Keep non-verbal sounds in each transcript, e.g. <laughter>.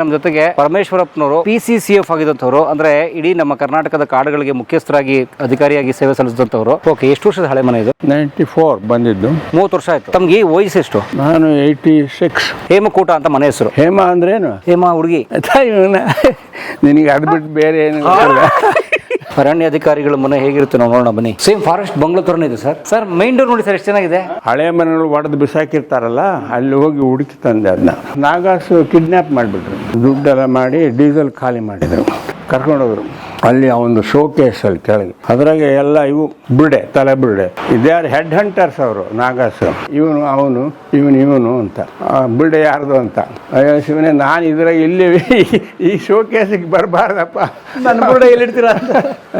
ನಮ್ಮ ಜೊತೆಗೆ ಪರಮೇಶ್ವರಪ್ಪನವರು ಪಿ ಸಿ ಸಿ ಎಫ್ ಆಗಿದ್ದಂಥವ್ರು ಅಂದ್ರೆ ಇಡೀ ನಮ್ಮ ಕರ್ನಾಟಕದ ಕಾಡುಗಳಿಗೆ ಮುಖ್ಯಸ್ಥರಾಗಿ ಅಧಿಕಾರಿಯಾಗಿ ಸೇವೆ ಸಲ್ಲಿಸಿದಂಥವ್ರು. ಓಕೆ ಎಷ್ಟು ವರ್ಷದ ಹಳೆ ಮನೆ ಇದು? ನೈಂಟಿ ಫೋರ್ ಬಂದಿದ್ದು. ಮೂವತ್ತು ವರ್ಷ ಆಯ್ತು. ತಮ್ಗೆ ಈ ವಯಸ್ಸು ಎಷ್ಟು? ನಾನು ಏಯ್ಟಿ ಸಿಕ್ಸ್ ಹೇಮಕೂಟ ಅಂತ ಮನೆ ಹೆಸರು. ಹೇಮ ಅಂದ್ರೇನು? ಹೇಮ ಹುಡುಗಿ. ನಿನಗೆ ಅದ್ ಬಿಟ್ಟು ಬೇರೆ ಏನು ಗೊತ್ತಿಲ್ಲ. ಅರಣ್ಯ ಅಧಿಕಾರಿಗಳ ಮನೆ ಹೇಗಿರುತ್ತೆ ನಾವು ನೋಡೋಣ ಬನ್ನಿ. ಸೇಮ್ ಫಾರೆಸ್ಟ್ ಬಂಗ್ಲೋ ತರನೇ ಇದೆ ಸರ್ ಸರ್ ಮೈನ್ ಡೋರ್ ನೋಡಿ ಸರ್ ಎಷ್ಟು ಚೆನ್ನಾಗಿದೆ? ಹಳೆ ಮನೆಗಳು ಒಡೆದು ಬಿಸಾಕಿರ್ತಾರಲ್ಲ ಅಲ್ಲಿ ಹೋಗಿ ಹುಡುಕಿ ತಂದೆ ಅದನ್ನ ನಾಗಾಸು ಕಿಡ್ನಾಪ್ ಮಾಡಿಬಿಟ್ರು. ದುಡ್ಡೆಲ್ಲ ಮಾಡಿ ಡೀಸೆಲ್ ಖಾಲಿ ಮಾಡಿದರು. ಕರ್ಕೊಂಡೋದ್ರು. ಅಲ್ಲಿ ಆ ಒಂದು ಶೋಕೇಸ್ ಅಲ್ಲಿ ಕೆಳಗೆ. ಅದ್ರಾಗೆ ಎಲ್ಲ ಇವು ಬುರ್ಡೆ ತಲೆ ಬುರುಡೆ. ಇದ್ಯಾರು ಹೆಡ್ ಹಂಟರ್ಸ್ ಅವರು ನಾಗಾಸು. ಇವನು ಅವನು ಇವನು ಇವನು ಅಂತ. ಆ ಬುರುಡೆ ಯಾರ್ದು ಅಂತ. ಅಯ್ಯೋ ಶಿವನೇ ನಾನು ಇದ್ರಾಗ ಇಲ್ಲಿ ಈ ಶೋಕೇಸಿಗೆ ಬರಬಾರ್ದಪ್ಪ. ನನ್ನ ಬುರ್ಡೆ ಎಲ್ಲಿಡ್ತೀರ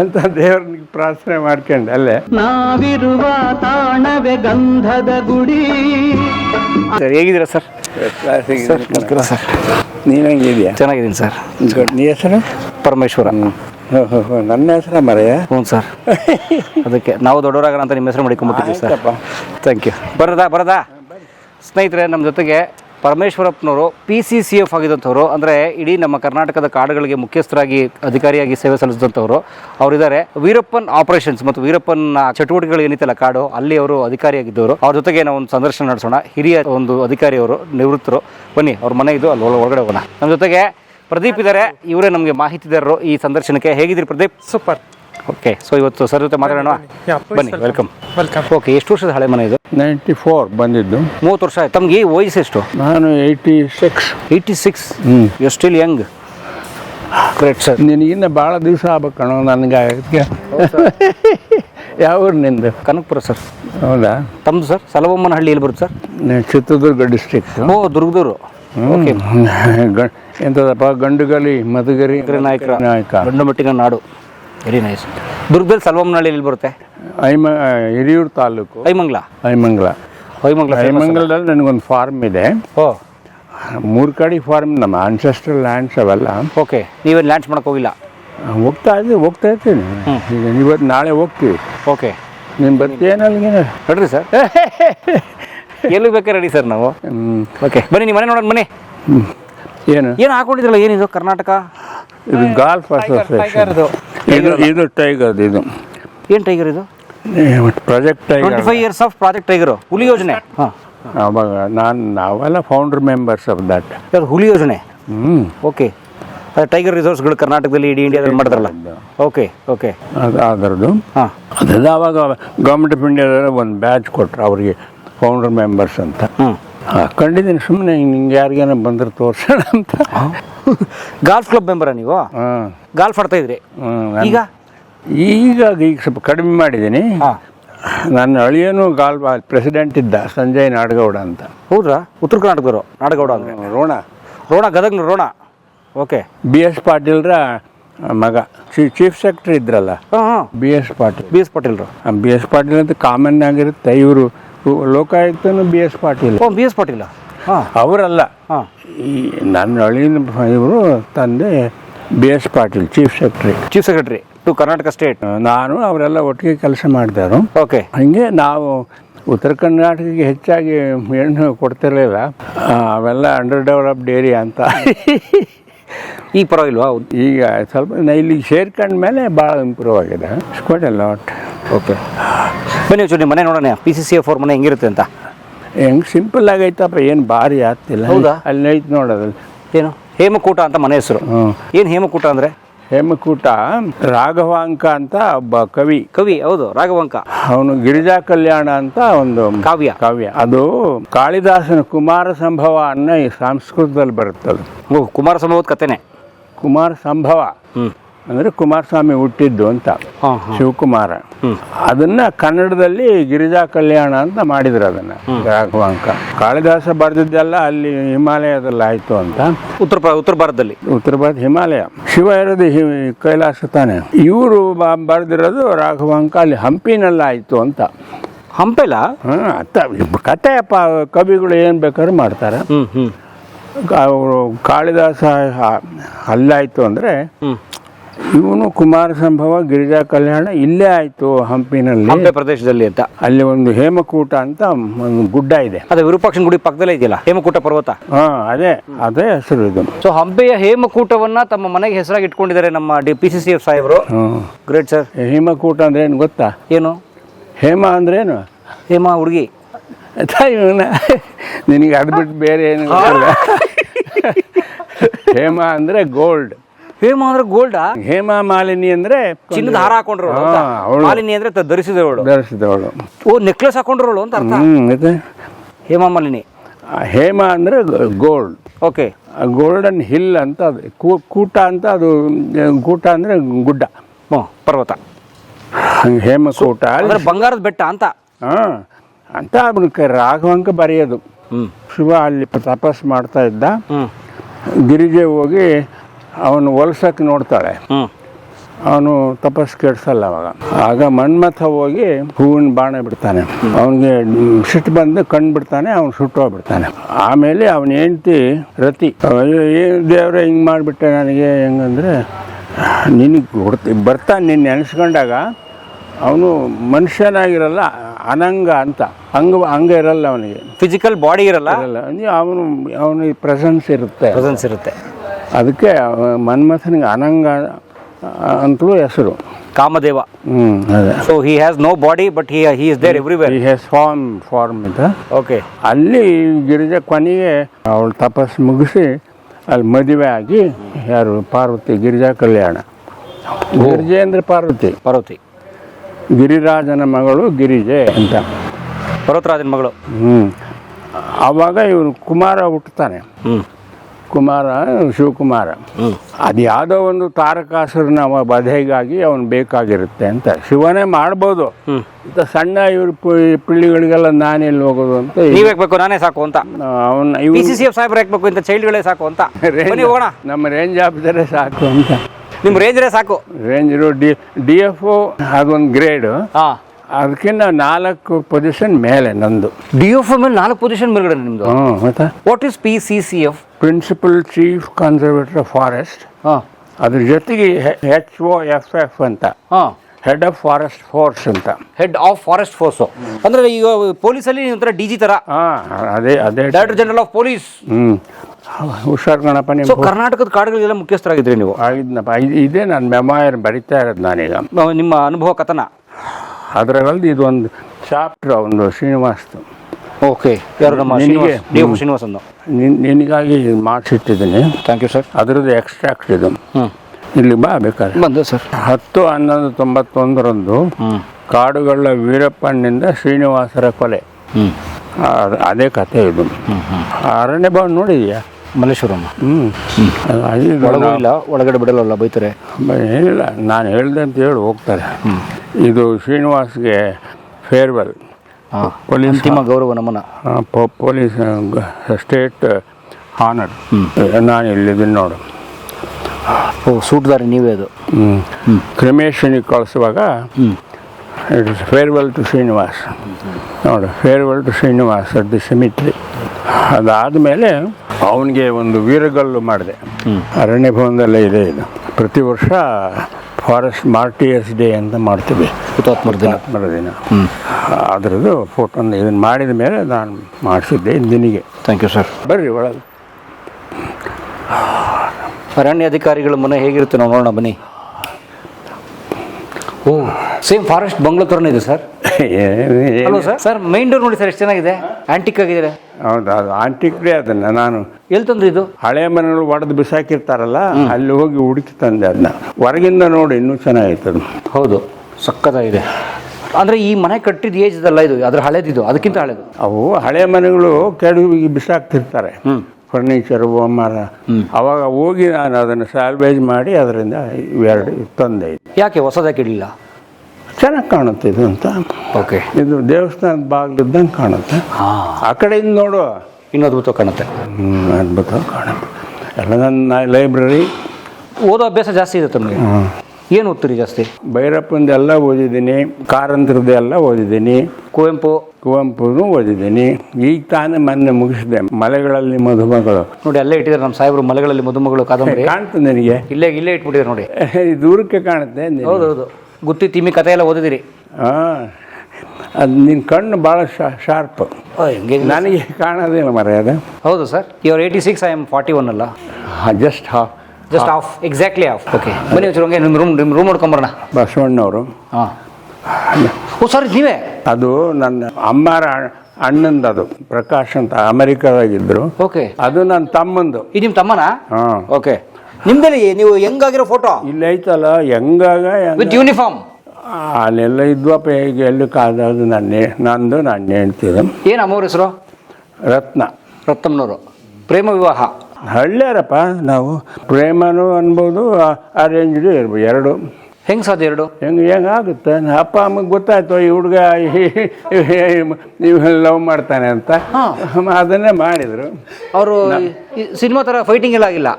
ಅಂತ. ದೇವ್ರನಿಗೆ ಪ್ರಾರ್ಥನೆ ಮಾಡ್ಕೊಂಡು ಅಲ್ಲೇ. ನಾವಿರುವ ತಾಣವೇ ಗಂಧದ ಗುಡಿ. ಸರ್ ಹೇಗಿದ್ದೀರಾ ಸರ್? ಸರ್ ನೀನ್ ಹೆಂಗಿದ್ಯಾ ಚೆನ್ನಾಗಿದ್ದೀನಿ ಸರ್. ನೀ ಹೆಸರು? ಪರಮೇಶ್ವರ. ನನ್ನ ಹೆಸರ ಮರೆಯ? ಹ್ಞೂ ಸರ್. ಅದಕ್ಕೆ ನಾವು ದೊಡ್ಡವರಾಗೋಣ ಅಂತ ನಿಮ್ಮ ಹೆಸರು ಮಾಡಿಕೊಂಡ್ಬಿಟ್ಟಿದ್ದೀವಿ ಸರ್. ಥ್ಯಾಂಕ್ ಯು ಬರದಾ ಬರೋದಾ? ಸ್ನೇಹಿತರೆ ನಮ್ಮ ಜೊತೆಗೆ ಪರಮೇಶ್ವರಪ್ಪನವರು ಪಿ ಸಿ ಸಿ ಎಫ್ ಆಗಿದ್ದಂಥವ್ರು ಅಂದರೆ ಇಡೀ ನಮ್ಮ ಕರ್ನಾಟಕದ ಕಾಡುಗಳಿಗೆ ಮುಖ್ಯಸ್ಥರಾಗಿ ಅಧಿಕಾರಿಯಾಗಿ ಸೇವೆ ಸಲ್ಲಿಸಿದಂಥವ್ರು ಅವರಿದ್ದಾರೆ. ವೀರಪ್ಪನ್ ಆಪರೇಷನ್ಸ್ ಮತ್ತು ವೀರಪ್ಪನ್ ಚಟುವಟಿಕೆಗಳು ಏನಿತ್ತಲ್ಲ ಕಾಡು ಅಲ್ಲಿ ಅವರು ಅಧಿಕಾರಿಯಾಗಿದ್ದವರು. ಅವ್ರ ಜೊತೆಗೆ ನಾವು ಒಂದು ಸಂದರ್ಶನ ನಡೆಸೋಣ. ಹಿರಿಯ ಒಂದು ಅಧಿಕಾರಿಯವರು ನಿವೃತ್ತರು. ಬನ್ನಿ ಅವ್ರ ಮನೆ ಇದು ಅಲ್ಲಿ ಒಳ- ಒಳಗಡೆ ಹೋಗೋಣ. ನಮ್ಮ ಜೊತೆಗೆ ಪ್ರದೀಪ್ ಇದ್ದಾರೆ ಇವರೇ ನಮಗೆ ಮಾಹಿತಿದಾರರು ಈ ಸಂದರ್ಶನಕ್ಕೆ. ಹೇಗಿದ್ದೀರಿ ಪ್ರದೀಪ್? ಸೂಪರ್. ಓಕೆ ಸೊ ಇವತ್ತು ಸರ್ ಜೊತೆ ಮಾತಾಡೋಣ. ಬನ್ನಿ ವೆಲ್ಕಮ್ ವೆಲ್ಕಮ್ ಓಕೆ ಎಷ್ಟು ವರ್ಷದ ಹಳೆ ಮನೆ ಇದು? ನೈಂಟಿ ಫೋರ್ ಬಂದಿದ್ದು. ಮೂವತ್ತು ವರ್ಷ ಆಯ್ತು. ತಮ್ಗೆ ಈ ವಯಸ್ಸು ಎಷ್ಟು? ನಾನು ಏಯ್ಟಿ ಸಿಕ್ಸ್. Eighty six? ಹ್ಞೂ you still young great sir ನಿನಗಿನ್ನ ಭಾಳ ದಿವಸ ಆಗ್ಬೇಕು ಕಣೋ ನನಗೆ. <laughs> ಯಾವ ಊರು ನಿಂದು? ಕನಕಪುರ ಸರ್. ಹೌದಾ? ತಮ್ಮದು ಸರ್? ಸಲವಮ್ಮನಹಳ್ಳಿ ಇಲ್ಲಿ ಬರುತ್ತೆ ಸರ್? ಚಿತ್ರದುರ್ಗ ಡಿಸ್ಟ್ರಿಕ್ಟ್ ಓ ದುರ್ಗದೂರು. ಎಂಥದಪ್ಪ ಗಂಡುಗಲಿ ಮಧುಗರಿ ನಾಯಕ. ನಾಯಕ. ಗಂಡುಮಟ್ಟಿನ ನಾಡು. ವೆರಿ ನೈಸ್ ದುರ್ಗದಲ್ಲಿ ಸಲ್ವಮ್ನಳ್ಳಿ ಎಲ್ಲಿ ಬರುತ್ತೆ? ಐಮ ಹಿರಿಯೂರು ತಾಲೂಕು. ಐಮಂಗ್ಲ. ಐಮಂಗ್ಲ. ಐಮಂಗ್ಲ ಐಮಂಗ್ಲದಲ್ಲಿ ನನಗೊಂದು ಫಾರ್ಮ್ ಇದೆ. ಓ. ಮೂರು ಕಡೆ ಫಾರ್ಮ್ ನಮ್ಮ ಅನ್ಸೆಸ್ಟ್ರಲ್ ಲ್ಯಾಂಡ್ಸ್ ಅವೆಲ್ಲ. ಓಕೆ. ನೀವೇನು ಲ್ಯಾಂಡ್ಸ್ ಮಾಡಕ್ಕೆ ಹೋಗಿಲ್ಲ? ಹೋಗ್ತಾ ಇದ್ದೀವಿ ಹೋಗ್ತಾ ಇರ್ತೀನಿ. ಈಗ ಇವತ್ತು ನಾಳೆ ಹೋಗ್ತೀವಿ. ಓಕೆ. ನೀನು ಬರ್ತೀಯನಲ್ಲಿಗೆ ನೋಡ್ರಿ ಸರ್. ಎಲ್ಲಿ ಬೇಕಾದ್ರೆ ರೆಡಿ ಸರ್ ನಾವು? ಓಕೆ ಬನ್ನಿ ನಿಮ್ಮ ಮನೆ ನೋಡೋಣ ಮನೆ. ಏನು? ಏನು ಹಾಕೊಂಡಿದ್ರಲ್ಲ ಏನಿದು ಕರ್ನಾಟಕ? ಇದು ಗಾಲ್ಫ್ ಅಸೋಸಿಯೇಷನ್ ಇದು. ಇದು ಟೈಗರ್ ಇದು. ಏನು ಟೈಗರ್ ಇದು? Project twenty tiger five years of project tiger ಹುಲಿ ಯೋಜನೆ. ಹಾಂ. ಅವಾಗ ನಾನು ನಾವೆಲ್ಲ founder members of that sir ಹುಲಿ ಯೋಜನೆ? ಹ್ಞೂ ಓಕೆ ಅದೇ ಟೈಗರ್ ರಿಸೋರ್ಸ್ಗಳು ಕರ್ನಾಟಕದಲ್ಲಿ ಇಡೀ ಇಂಡಿಯಾದಲ್ಲಿ ಮಾಡಿದ್ರಲ್ಲ ಓಕೆ ಓಕೆ ಅದು ಅದರದ್ದು ಹಾಂ. ಅದೆಲ್ಲ ಅವಾಗ ಗೌರ್ಮೆಂಟ್ ಆಫ್ ಇಂಡಿಯಾದಲ್ಲ ಒಂದು ಬ್ಯಾಚ್ ಕೊಟ್ಟರು ಅವರಿಗೆ. ಫೌಂಡರ್ ಮೆಂಬರ್ಸ್ ಅಂತ. ಕಂಡಿದ್ದೀನಿ ಸುಮ್ಮನೆ ನಿಂಗೆ ಯಾರಿಗೇನೋ ಬಂದ್ರೆ ತೋರ್ಸೋಣ ಅಂತ. ಗಾಲ್ಫ್ ಕ್ಲಬ್ ಮೆಂಬರ ನೀವು? ಗಾಲ್ಫ್ ಆಡ್ತಾ ಇದ್ರಿ. ಈಗ? ಈಗ ಈಗ ಸ್ವಲ್ಪ ಕಡಿಮೆ ಮಾಡಿದ್ದೀನಿ. ನನ್ನ ಅಳಿಯನು ಗಾಲ್ ಪ್ರೆಸಿಡೆಂಟ್ ಇದ್ದ ಸಂಜಯ್ ನಾಡಗೌಡ ಅಂತ. ಹೌದ್ರಾ? ಉತ್ತರ ಕರ್ನಾಟಕದವರು ನಾಡಗೌಡ ಅಂದರೆ. ರೋಣ. ರೋಣ ಗದಗ್ನ ರೋಣ. ಓಕೆ ಬಿ ಎಸ್ ಪಾಟೀಲ್ರ ಮಗ. ಚೀಫ್ ಸೆಕ್ರೆಟರಿ ಇದ್ರಲ್ಲ. B S Patil. B S ಪಾಟೀಲ್ರು. B S Patil ಅಂತ ಕಾಮನ್ ಆಗಿರುತ್ತೆ. ಇವರು ಲೋಕಾಯುಕ್ತನು ಬಿ ಎಸ್ ಪಾಟೀಲ್. ಓ ಬಿ ಎಸ್ ಪಾಟೀಲ? ಹಾಂ. ಅವರಲ್ಲ? ಹಾಂ. ಈ ನನ್ನ ಹಳ್ಳಿ ಇವರು ತಂದೆ B S Patil chief secretary chief secretary to Karnataka state ನಾನು ಅವರೆಲ್ಲ ಒಟ್ಟಿಗೆ ಕೆಲಸ ಮಾಡಿದರು ಓಕೆ ಹಂಗೆ ನಾವು ಉತ್ತರ ಕರ್ನಾಟಕಕ್ಕೆ ಹೆಚ್ಚಾಗಿ ಹೆಣ್ಣು ಕೊಡ್ತಿರಲಿಲ್ಲ. ಅವೆಲ್ಲ ಅಂಡರ್ ಡೆವಲಪ್ಡ್ ಏರಿಯಾ ಅಂತ. <laughs> ಈಗ ಪರವಾಗಿಲ್ವಾ? ಈಗ ಸ್ವಲ್ಪ ಇಲ್ಲಿ ಇಲ್ಲಿಗೆ ಸೇರ್ಕೊಂಡ ಮೇಲೆ ಭಾಳ ಇಂಪ್ರೂವ್ ಆಗಿದೆ ಸ್ಕ್ವಾಟ್ ಲಾಟ್ ಓಕೆ ಬನ್ನಿ ಚೂರಿ ಮನೆ ನೋಡೋಣ ಪಿ ಸಿ ಸಿ ಎಫ್ ಅವ್ರ ಮನೆ ಹೆಂಗಿರುತ್ತೆ ಅಂತ. ಹೆಂಗೆ ಸಿಂಪಲ್ ಆಗೈತಪ್ಪ ಏನು ಭಾರಿ ಆಗ್ತಿಲ್ಲ ಹೌದಾ? ಅಲ್ಲಿ ಐತೆ ನೋಡೋದಲ್ಲಿ ಏನು? ಹೇಮಕೂಟ ಅಂತ ಮನೆ ಹೆಸರು. ಹ್ಞೂ. ಏನು ಹೇಮಕೂಟ ಅಂದರೆ? ಹೇಮಕೂಟ ರಾಘವಾಂಕ ಅಂತ ಒಬ್ಬ ಕವಿ. ಕವಿ ಹೌದು ರಾಘವಂಕ. ಅವನು ಗಿರಿಜಾ ಕಲ್ಯಾಣ ಅಂತ ಒಂದು ಕಾವ್ಯ. ಕಾವ್ಯ. ಅದು ಕಾಳಿದಾಸನ ಕುಮಾರ ಸಂಭವ ಅನ್ನೋ ಈ ಸಂಸ್ಕೃತದಲ್ಲಿ ಬರುತ್ತದು. ಓ ಕುಮಾರ ಸಂಭವದ ಕತೆನೆ. ಕುಮಾರ ಸಂಭವ. ಹ್ಞೂ ಅಂದರೆ ಕುಮಾರಸ್ವಾಮಿ ಹುಟ್ಟಿದ್ದು ಅಂತ. ಶಿವಕುಮಾರ. ಅದನ್ನ ಕನ್ನಡದಲ್ಲಿ ಗಿರಿಜಾ ಕಲ್ಯಾಣ ಅಂತ ಮಾಡಿದ್ರು ಅದನ್ನ ರಾಘವಾಂಕ. ಕಾಳಿದಾಸ ಬರೆದಿದ್ದೆಲ್ಲ ಅಲ್ಲಿ ಹಿಮಾಲಯದಲ್ಲಿ ಆಯ್ತು ಅಂತ. ಉತ್ತರ ಉತ್ತರ ಭಾರತದಲ್ಲಿ. ಉತ್ತರ ಭಾರತ ಹಿಮಾಲಯ. ಶಿವ ಇರೋದು ಕೈಲಾಸ ತಾನೆ. ಇವರು ಬರೆದಿರೋದು ರಾಘವಾಂಕ ಅಲ್ಲಿ ಹಂಪಿನಲ್ಲಿ ಆಯ್ತು ಅಂತ. ಹಂಪೆಲ್ಲ ಕತೆ ಅಪ್ಪ ಕವಿಗಳು ಏನು ಬೇಕಾದ್ರೂ ಮಾಡ್ತಾರೆ. ಅವರು ಕಾಳಿದಾಸ ಅಲ್ಲಾಯ್ತು ಅಂದರೆ ಇವನು ಕುಮಾರ ಸಂಭವ ಗಿರಿಜಾ ಕಲ್ಯಾಣ ಇಲ್ಲೇ ಆಯ್ತು ಹಂಪಿನಲ್ಲಿ. ಹಂಪೆ ಪ್ರದೇಶದಲ್ಲಿ ಅಂತ. ಅಲ್ಲಿ ಒಂದು ಹೇಮಕೂಟ ಅಂತ ಒಂದು ಗುಡ್ಡ ಇದೆ. ಅದೇ ವಿರೂಪಾಕ್ಷನ ಗುಡಿ ಪಕ್ಕದಲ್ಲೇ ಇದೆಯಲ್ಲ ಹೇಮಕೂಟ ಪರ್ವತ? ಹಾ ಅದೇ ಅದೇ ಹೆಸರು ಇದು. ಸೊ ಹಂಪೆಯ ಹೇಮಕೂಟವನ್ನ ತಮ್ಮ ಮನೆಗೆ ಹೆಸರಾಗಿ ಇಟ್ಕೊಂಡಿದ್ದಾರೆ ನಮ್ಮ D P C C F ಸಾಹೇಬರು ಹ್ಮ್ ಗ್ರೇಟ್ ಸರ್ ಹೇಮಕೂಟ ಅಂದ್ರೆ ಏನು ಗೊತ್ತಾ? ಏನು? ಹೇಮ ಏನು? ಹೇಮ ಹುಡುಗಿ. ಆಯ್ತಾ ಇವನ. ನಿನಗೆ ಅದು ಬಿಟ್ಟು ಬೇರೆ ಏನು ಗೊತ್ತಿಲ್ಲ. ಹೇಮ ಅಂದ್ರೆ ಗೋಲ್ಡ್. ಹೇಮ ಅಂದ್ರೆ ಗೋಲ್ಡಾ? ಹೇಮ ಮಾಲಿನಿ ಅಂದ್ರೆ ಚಿನ್ನದ ಹಾರ ಹಾಕೊಂಡ್ರು ಮಾಲಿನಿ ಅಂದ್ರೆ ಧರಿಸಿದವಳು ಧರಿಸಿದವಳು. ಓ ನೆಕ್ಲೆಸ್ ಹಾಕೊಂಡ್ರವಳು ಅಂತ ಅರ್ಥ? ಹೇಮ ಮತ್ತೆ? ಹೇಮಾ ಮಾಲಿನಿ. ಹೇಮ ಅಂದ್ರೆ ಗೋಲ್ಡ್. ಓಕೆ. ಗೋಲ್ಡನ್ ಹಿಲ್ ಅಂತ ಅದು ಕೂಟ ಅಂತ ಅದು ಕೂಟ ಅಂದ್ರೆ ಗುಡ್ಡ. ಹ್ಞೂ ಪರ್ವತ. ಹೇಮ ಹೇಮಕೂಟ ಅಂದ್ರೆ ಬಂಗಾರದ ಬೆಟ್ಟ ಅಂತ. ಹಾ ಅಂತ ಅವನು ರಾಘವಂಕ ಬರೆಯೋದು. ಶಿವ ಅಲ್ಲಿ ತಪಸ್ ಮಾಡ್ತಾ ಇದ್ದ. ಗಿರಿಗೆ ಗಿರಿಜೆ ಹೋಗಿ ಅವನು ಹೊಲ್ಸಕ್ಕೆ ನೋಡ್ತಾಳೆ. ಅವನು ತಪಸ್ ಕೆಡ್ಸಲ್ಲ ಅವಾಗ. ಆಗ ಮನ್ಮಥ ಹೋಗಿ ಹೂವಿನ ಬಾಣ ಬಿಡ್ತಾನೆ. ಅವನಿಗೆ ಸಿಟ್ಟು ಬಂದು ಕಣ್ಣು ಬಿಡ್ತಾನೆ ಅವ್ನು ಸುಟ್ಟೋಗ್ಬಿಡ್ತಾನೆ ಆಮೇಲೆ ಅವನ ಹೆಂಡ್ತಿ ರತಿ ದೇವ್ರೆ ಹಿಂಗೆ ಮಾಡಿಬಿಟ್ಟೆ ನನಗೆ? ಹೆಂಗಂದ್ರೆ ನಿನಗೆ ಬರ್ತಾ ಬರ್ತಾನೆ ನಿನ್ನ ನೆನೆಸ್ಕೊಂಡಾಗ ಅವನು ಮನುಷ್ಯನಾಗಿರಲ್ಲ ಅನಂಗ ಅಂತ. ಅಂಗ ಅಂಗ ಇರಲ್ಲ ಅವನಿಗೆ. ಫಿಸಿಕಲ್ ಬಾಡಿ ಇರಲ್ಲ? ಇರಲ್ಲ. ಅವನು ಅವನಿಗೆ ಪ್ರೆಸೆನ್ಸ್ ಇರುತ್ತೆ. ಪ್ರೆಸೆನ್ಸ್ ಇರುತ್ತೆ. ಅದಕ್ಕೆ ಮನ್ಮಥನಿಗೆ ಅನಂಗ ಅಂತಲೂ ಹೆಸರು. ಕಾಮದೇವ. ಹ್ಞೂ ಅದೇ. So he has no body but he he is there everywhere he has form form ಅಂತ ಓಕೆ ಅಲ್ಲಿ ಗಿರಿಜಾ ಕೊನೆಗೆ ಅವಳು ತಪಸ್ಸು ಮುಗಿಸಿ ಅಲ್ಲಿ ಮದುವೆ ಆಗಿ ಯಾರು ಪಾರ್ವತಿ ಗಿರಿಜಾ ಕಲ್ಯಾಣ. ಗಿರಿಜೆ ಅಂದರೆ ಪಾರ್ವತಿ. ಪಾರ್ವತಿ. ಗಿರಿರಾಜನ ಮಗಳು ಗಿರಿಜೆ ಅಂತ. ಪರ್ವತರಾಜನ ಮಗಳು. ಹ್ಞೂ ಆವಾಗ ಇವನು ಕುಮಾರ ಹುಟ್ಟುತ್ತಾನೆ. ಹ್ಮ್. ಕುಮಾರ ಶಿವಕುಮಾರ. ಅದು ಯಾವುದೋ ಒಂದು ತಾರಕಾಸುರನ ಬಧೆಗಾಗಿ ಅವನು ಬೇಕಾಗಿರುತ್ತೆ ಅಂತ. ಶಿವನೇ ಮಾಡ್ಬೋದು. ಇಂಥ ಸಣ್ಣ ಇವ್ರ ಪಿಳ್ಳಿಗಳಿಗೆಲ್ಲ ನಾನೆಲ್ಲಿ ಹೋಗೋದು ಅಂತ ನೀವ್ ಬೇಕು? ನಾನೇ ಸಾಕು ಅಂತ. ಅವನ ಸಾಹೇಬ್ರು ಹಾಕ್ಬೇಕು ಇಂಥ ಚೈಲ್ಡ್ಗಳೇ ಸಾಕು ಅಂತ. <laughs> ಹೋಗೋಣ. ನಮ್ಮ ರೇಂಜ್ ಆಫೀಸರೇ ಸಾಕು ಅಂತ. ನಿಮ್ಮ ರೇಂಜರೇ ಸಾಕು. ರೇಂಜ್ ಇರೋ ಡಿ ಡಿ ಎಫ್ ಒ ಅದೊಂದು ಗ್ರೇಡ್. ಅದಕ್ಕಿಂತ ನಾಲ್ಕು ಪೊಸಿಷನ್ ಮೇಲೆ ನಂದು. ಡಿ ಎಫ್ ಮೇಲೆ ನಾಲ್ಕು ಪೊಸಿಷನ್ ಮೇಲ್ಗಡೆ ನಿಮ್ದು? ಹ್ಞೂ ಮತ್ತೆ? What is P C C F principal chief conservator of forest ಹಾ. ಅದ್ರ ಜೊತೆಗೆ ಹೆಚ್ ಓ ಎಫ್ ಎಫ್ ಅಂತ. ಹಾ. ಹೆಡ್ ಆಫ್ ಫಾರೆಸ್ಟ್ ಫೋರ್ಸ್ ಅಂತ. ಹೆಡ್ ಆಫ್ ಫಾರೆಸ್ಟ್ ಫೋರ್ಸ್ ಅಂದ್ರೆ ಈಗ ಪೊಲೀಸಲ್ಲಿ ಒಂಥರ ಡಿ ಜಿ ತರ? ಹಾಂ ಅದೇ ಅದೇ ಡೈರೆಕ್ಟರ್ ಜನರಲ್ ಆಫ್ ಪೊಲೀಸ್ ಹುಷಾರ್ ಗಣಪ ನೀವು. ನಿಮ್ಮ ಕರ್ನಾಟಕದ ಕಾಡುಗಳಿಗೆಲ್ಲ ಮುಖ್ಯಸ್ಥರಾಗಿದ್ರಿ ನೀವು? ಆಗಿದ್ನಪ್ಪ. ಇದ್- ಇದೇ ನಾನು ಮೆಮಾಯರ್ ಬರಿತಾ ಇರೋದು ನಾನೀಗ. ನಿಮ್ಮ ಅನುಭವ ಕಥನ. ಅದರಲ್ಲಿ ಇದೊಂದು ಚಾಪ್ಟರ್ ಒಂದು ಶ್ರೀನಿವಾಸ್ದು. ಓಕೆ ಯಾರು ನಮ್ಮ ನಿನಗೆ? ಡಿ ಶ್ರೀನಿವಾಸ್ ನಿನ್ ನಿನಗಾಗಿ ಮಾಡಿಸಿಟ್ಟಿದ್ದೀನಿ. ಥ್ಯಾಂಕ್ ಯು ಸರ್ ಅದರದ್ದು ಎಕ್ಸ್ಟ್ರಾಕ್ಟ್ ಇದು. ಹ್ಞೂ ಇಲ್ಲಿ ಬಾ ಬೇಕಾದ್ರೆ. ಬಂದು ಸರ್ ಹತ್ತು ಹನ್ನೊಂದು ತೊಂಬತ್ತೊಂದರಂದು ಹ್ಞೂ ಕಾಡುಗಳ ವೀರಪ್ಪನಿಂದ ಶ್ರೀನಿವಾಸರ ಕೊಲೆ. ಹ್ಞೂ ಅದೇ ಕಥೆ ಇದು. ಅರಣ್ಯ ಭವನ ನೋಡಿದ್ಯಾ? ಮಲ್ಲೇಶ್ವರಂ. ಹ್ಞೂ ಈಗ ಇಲ್ಲ ಒಳಗಡೆ ಬಿಡಲ್ಲ ಬೈತಾರೆ? ಏನಿಲ್ಲ ನಾನು ಹೇಳ್ದೆ ಅಂತ ಹೇಳಿ ಹೋಗ್ತಾರೆ. ಇದು ಶ್ರೀನಿವಾಸ್ಗೆ ಫೇರ್ವೆಲ್. ಪೊಲೀಸ್ ಅಂತಿಮ ಗೌರವ ನಮನ. ಪೊಲೀಸ್ ಸ್ಟೇಟ್ ಆನರ್ ನಾನು ಇಲ್ಲಿದ್ದೀನಿ ನೋಡು. ಓ ಸೂಟ್ದಾರಿ ನೀವೇ ಅದು. ಕ್ರಿಮೇಶನಿಗೆ ಕಳಿಸುವಾಗ ಹ್ಞೂ it is farewell to Srinivas. ನೋಡು farewell to Srinivas at the cemetery. ಅದಾದಮೇಲೆ ಅವನಿಗೆ ಒಂದು ವೀರಗಲ್ಲು ಮಾಡಿದೆ. ಅರಣ್ಯ ಭವನದಲ್ಲೇ ಇದೆ ಇದು. ಪ್ರತಿ ವರ್ಷ ಫಾರೆಸ್ಟ್ ಮಾರ್ಟಿಯರ್ಸ್ ಡೇ ಅಂತ ಮಾಡ್ತೀವಿ. ಹುತಾತ್ಮರ ದಿನ. ಹುತಾತ್ಮರ ದಿನ. ಅದರದ್ದು ಫೋಟೋ ಇದನ್ನು ಮಾಡಿದ ಮೇಲೆ ನಾನು ಮಾಡಿಸಿದ್ದೆ ಇಂದಿನಿಗೆ. ಥ್ಯಾಂಕ್ ಯು ಸರ್ ಬರ್ರಿ ಒಳಗೆ. ಅರಣ್ಯ ಅಧಿಕಾರಿಗಳ ಮನೆ ಹೇಗಿರುತ್ತೆ ನಾವು ನೋಡೋಣ ಬನ್ನಿ. ಓ ಸೇಮ್ ಫಾರೆಸ್ಟ್ ಬಂಗ್ಲೋ ಥರನೇ ಇದೆ sir hello sir sir main door ನೋಡಿ ಸರ್ ಎಷ್ಟು ಚೆನ್ನಾಗಿದೆ? ಆಂಟಿಕ್ ಆಗಿದೆ ಹೌದು ಅದು ಆಂಟಿಕ್ರೇ ಅದನ್ನ ನಾನು. ಎಲ್ಲಿ ತಂದ್ರಿ ಇದು? ಹಳೆ ಮನೆಗಳು ಒಡೆದು ಬಿಸಾಕಿರ್ತಾರಲ್ಲ ಅಲ್ಲಿ ಹೋಗಿ ಹುಡುಕಿ ತಂದೆ ಅದನ್ನ. ಹೊರಗಿಂದ ನೋಡಿ ಇನ್ನೂ ಚೆನ್ನಾಗಿತ್ತು ಅದು. ಹೌದು ಸಕ್ಕತ್ತಾಗಿದೆ. ಅಂದ್ರೆ ಈ ಮನೆ ಕಟ್ಟಿದ ಏಜ್ ಅಲ್ಲ ಇದು ಅದ್ರ ಹಳೇದಿದು ಅದಕ್ಕಿಂತ ಹಳೇದು. ಅವು ಹಳೆ ಮನೆಗಳು ಕೆಡವಿ ಬಿಸಾಕ್ತಿರ್ತಾರೆ. ಫರ್ನಿಚರು ಮರ ಅವಾಗ ಹೋಗಿ ನಾನು ಅದನ್ನು ಸ್ಯಾಲ್ವೇಜ್ ಮಾಡಿ ಅದರಿಂದ ಇವೆರಡು ತಂದೆ ಯಾಕೆ ಹೊಸದಾಗಿ ಇಡಲಿಲ್ಲ ಚೆನ್ನಾಗಿ ಕಾಣುತ್ತೆ ಇದು ಅಂತ. ಓಕೆ ಇದು ದೇವಸ್ಥಾನದ ಬಾಗಿಲಿದ್ದಂಗೆ ಕಾಣುತ್ತೆ. ಆ ಕಡೆಯಿಂದ ನೋಡು. ಇನ್ನೂ ಅದ್ಭುತ ಕಾಣುತ್ತೆ. ಹ್ಞೂ ಅದ್ಭುತ ಕಾಣುತ್ತೆ. ಎಲ್ಲ ನನ್ನ ಲೈಬ್ರರಿ ಓದೋ ಅಭ್ಯಾಸ ಜಾಸ್ತಿ ಇದೆ ತಮಗೆ. ಏನು ಓದ್ತೀರಿ ಜಾಸ್ತಿ? ಭೈರಪ್ಪಂದೆಲ್ಲ ಓದಿದ್ದೀನಿ ಕಾರಂತರದ್ದು ಎಲ್ಲ ಓದಿದ್ದೀನಿ. ಕುವೆಂಪು. ಕುವೆಂಪುನು ಓದಿದ್ದೀನಿ. ಈಗ ತಾನೇ ಮೊನ್ನೆ ಮುಗಿಸಿದೆ ಮಲೆಗಳಲ್ಲಿ ಮಧುಮಗಳು ನೋಡಿ ಅಲ್ಲೇ ಇಟ್ಟಿದ್ದಾರೆ ನಮ್ಮ ಸಾಹೇಬರು ಮಲೆಗಳಲ್ಲಿ ಮಧುಮಗಳು ಕಾದಂಬರಿ. <laughs> ಕಾಣ್ತದೆ ನನಗೆ? ಇಲ್ಲೇ ಇಲ್ಲೇ ಇಟ್ಬಿಟ್ಟಿದ್ದಾರೆ ನೋಡಿ. <laughs> ದೂರಕ್ಕೆ ಕಾಣುತ್ತೆ ಹೌದು ಹೌದು. ಗುತ್ತಿ ತಿಮ್ಮಿ ಕಥೆ ಎಲ್ಲ ಓದಿದಿರಿ ಹಾಂ ಅದು ನಿನ್ನ ಕಣ್ಣು ಭಾಳ ಶಾರ್ಪ್. ನನಗೆ ಕಾಣೋದಿಲ್ಲ ಮರ ಅದು ಹೌದು ಸರ್ ಇವ್ರು eighty six I'm forty one ಅಲ್ಲ just half just half exactly half okay ಬನ್ನಿ ಒಂಚೂರು ಹಂಗೆ ನಿಮ್ಮ ರೂಮ್ ನಿಮ್ಮ ರೂಮ್ ನೋಡ್ಕೊಂಬರೋಣ. ಬಸವಣ್ಣವರು. ಹಾಂ. ಓ ಸರ್ ನೀವೇ? ಅದು ನನ್ನ ಅಮ್ಮರ ಅಣ್ಣಂದು ಅದು ಪ್ರಕಾಶ್ ಅಂತ ಅಮೆರಿಕದಾಗಿದ್ದರು ಓಕೆ ಅದು ನನ್ನ ತಮ್ಮಂದು. ಇದು ನಿಮ್ಮ ತಮ್ಮನಾ? ಹಾಂ. ಓಕೆ ನಿಮ್ದಲ್ಲಿ ನೀವು ಹೆಂಗಾಗಿರೋ ಫೋಟೋ ಇಲ್ಲಿ ಐತಲ್ಲ ಹೆಂಗಾಗ ಹೆಂಗ- ವಿತ್ ಯೂನಿಫಾರ್ಮ್ ಅಲ್ಲೆಲ್ಲ ಇದ್ವಪ್ಪ ಈಗ ಎಲ್ಲಿ ಕಾದದು ನನ್ನ ನಂದು ನನ್ನ ಹೇಳ್ತಿದ್ದೆ ಏನು ಅಮ್ಮವ್ರ ಹೆಸರು? ರತ್ನ. ರತ್ನಮ್ನವರು. ಪ್ರೇಮ ವಿವಾಹ. ಹಳ್ಳ್ಯಾರಪ್ಪ ನಾವು ಪ್ರೇಮನೂ ಅನ್ಬೋದು ಅರೇಂಜ್ಡು ಇರ್ಬೋದು ಎರಡು. ಹೆಂಗೆ ಸಾಧ್ಯ ಎರಡು? ಹೆಂಗೆ ಹೆಂಗಾಗುತ್ತೆ ಅಪ್ಪ ಅಮ್ಮಗೆ ಗೊತ್ತಾಯ್ತು ಈ ಹುಡುಗ ನೀವು ಲವ್ ಮಾಡ್ತಾನೆ ಅಂತ. ಅದನ್ನೇ ಮಾಡಿದರು. ಅವರು ಸಿನಿಮಾ ಥರ ಫೈಟಿಂಗ್ ಎಲ್ಲ ಆಗಿಲ್ಲ?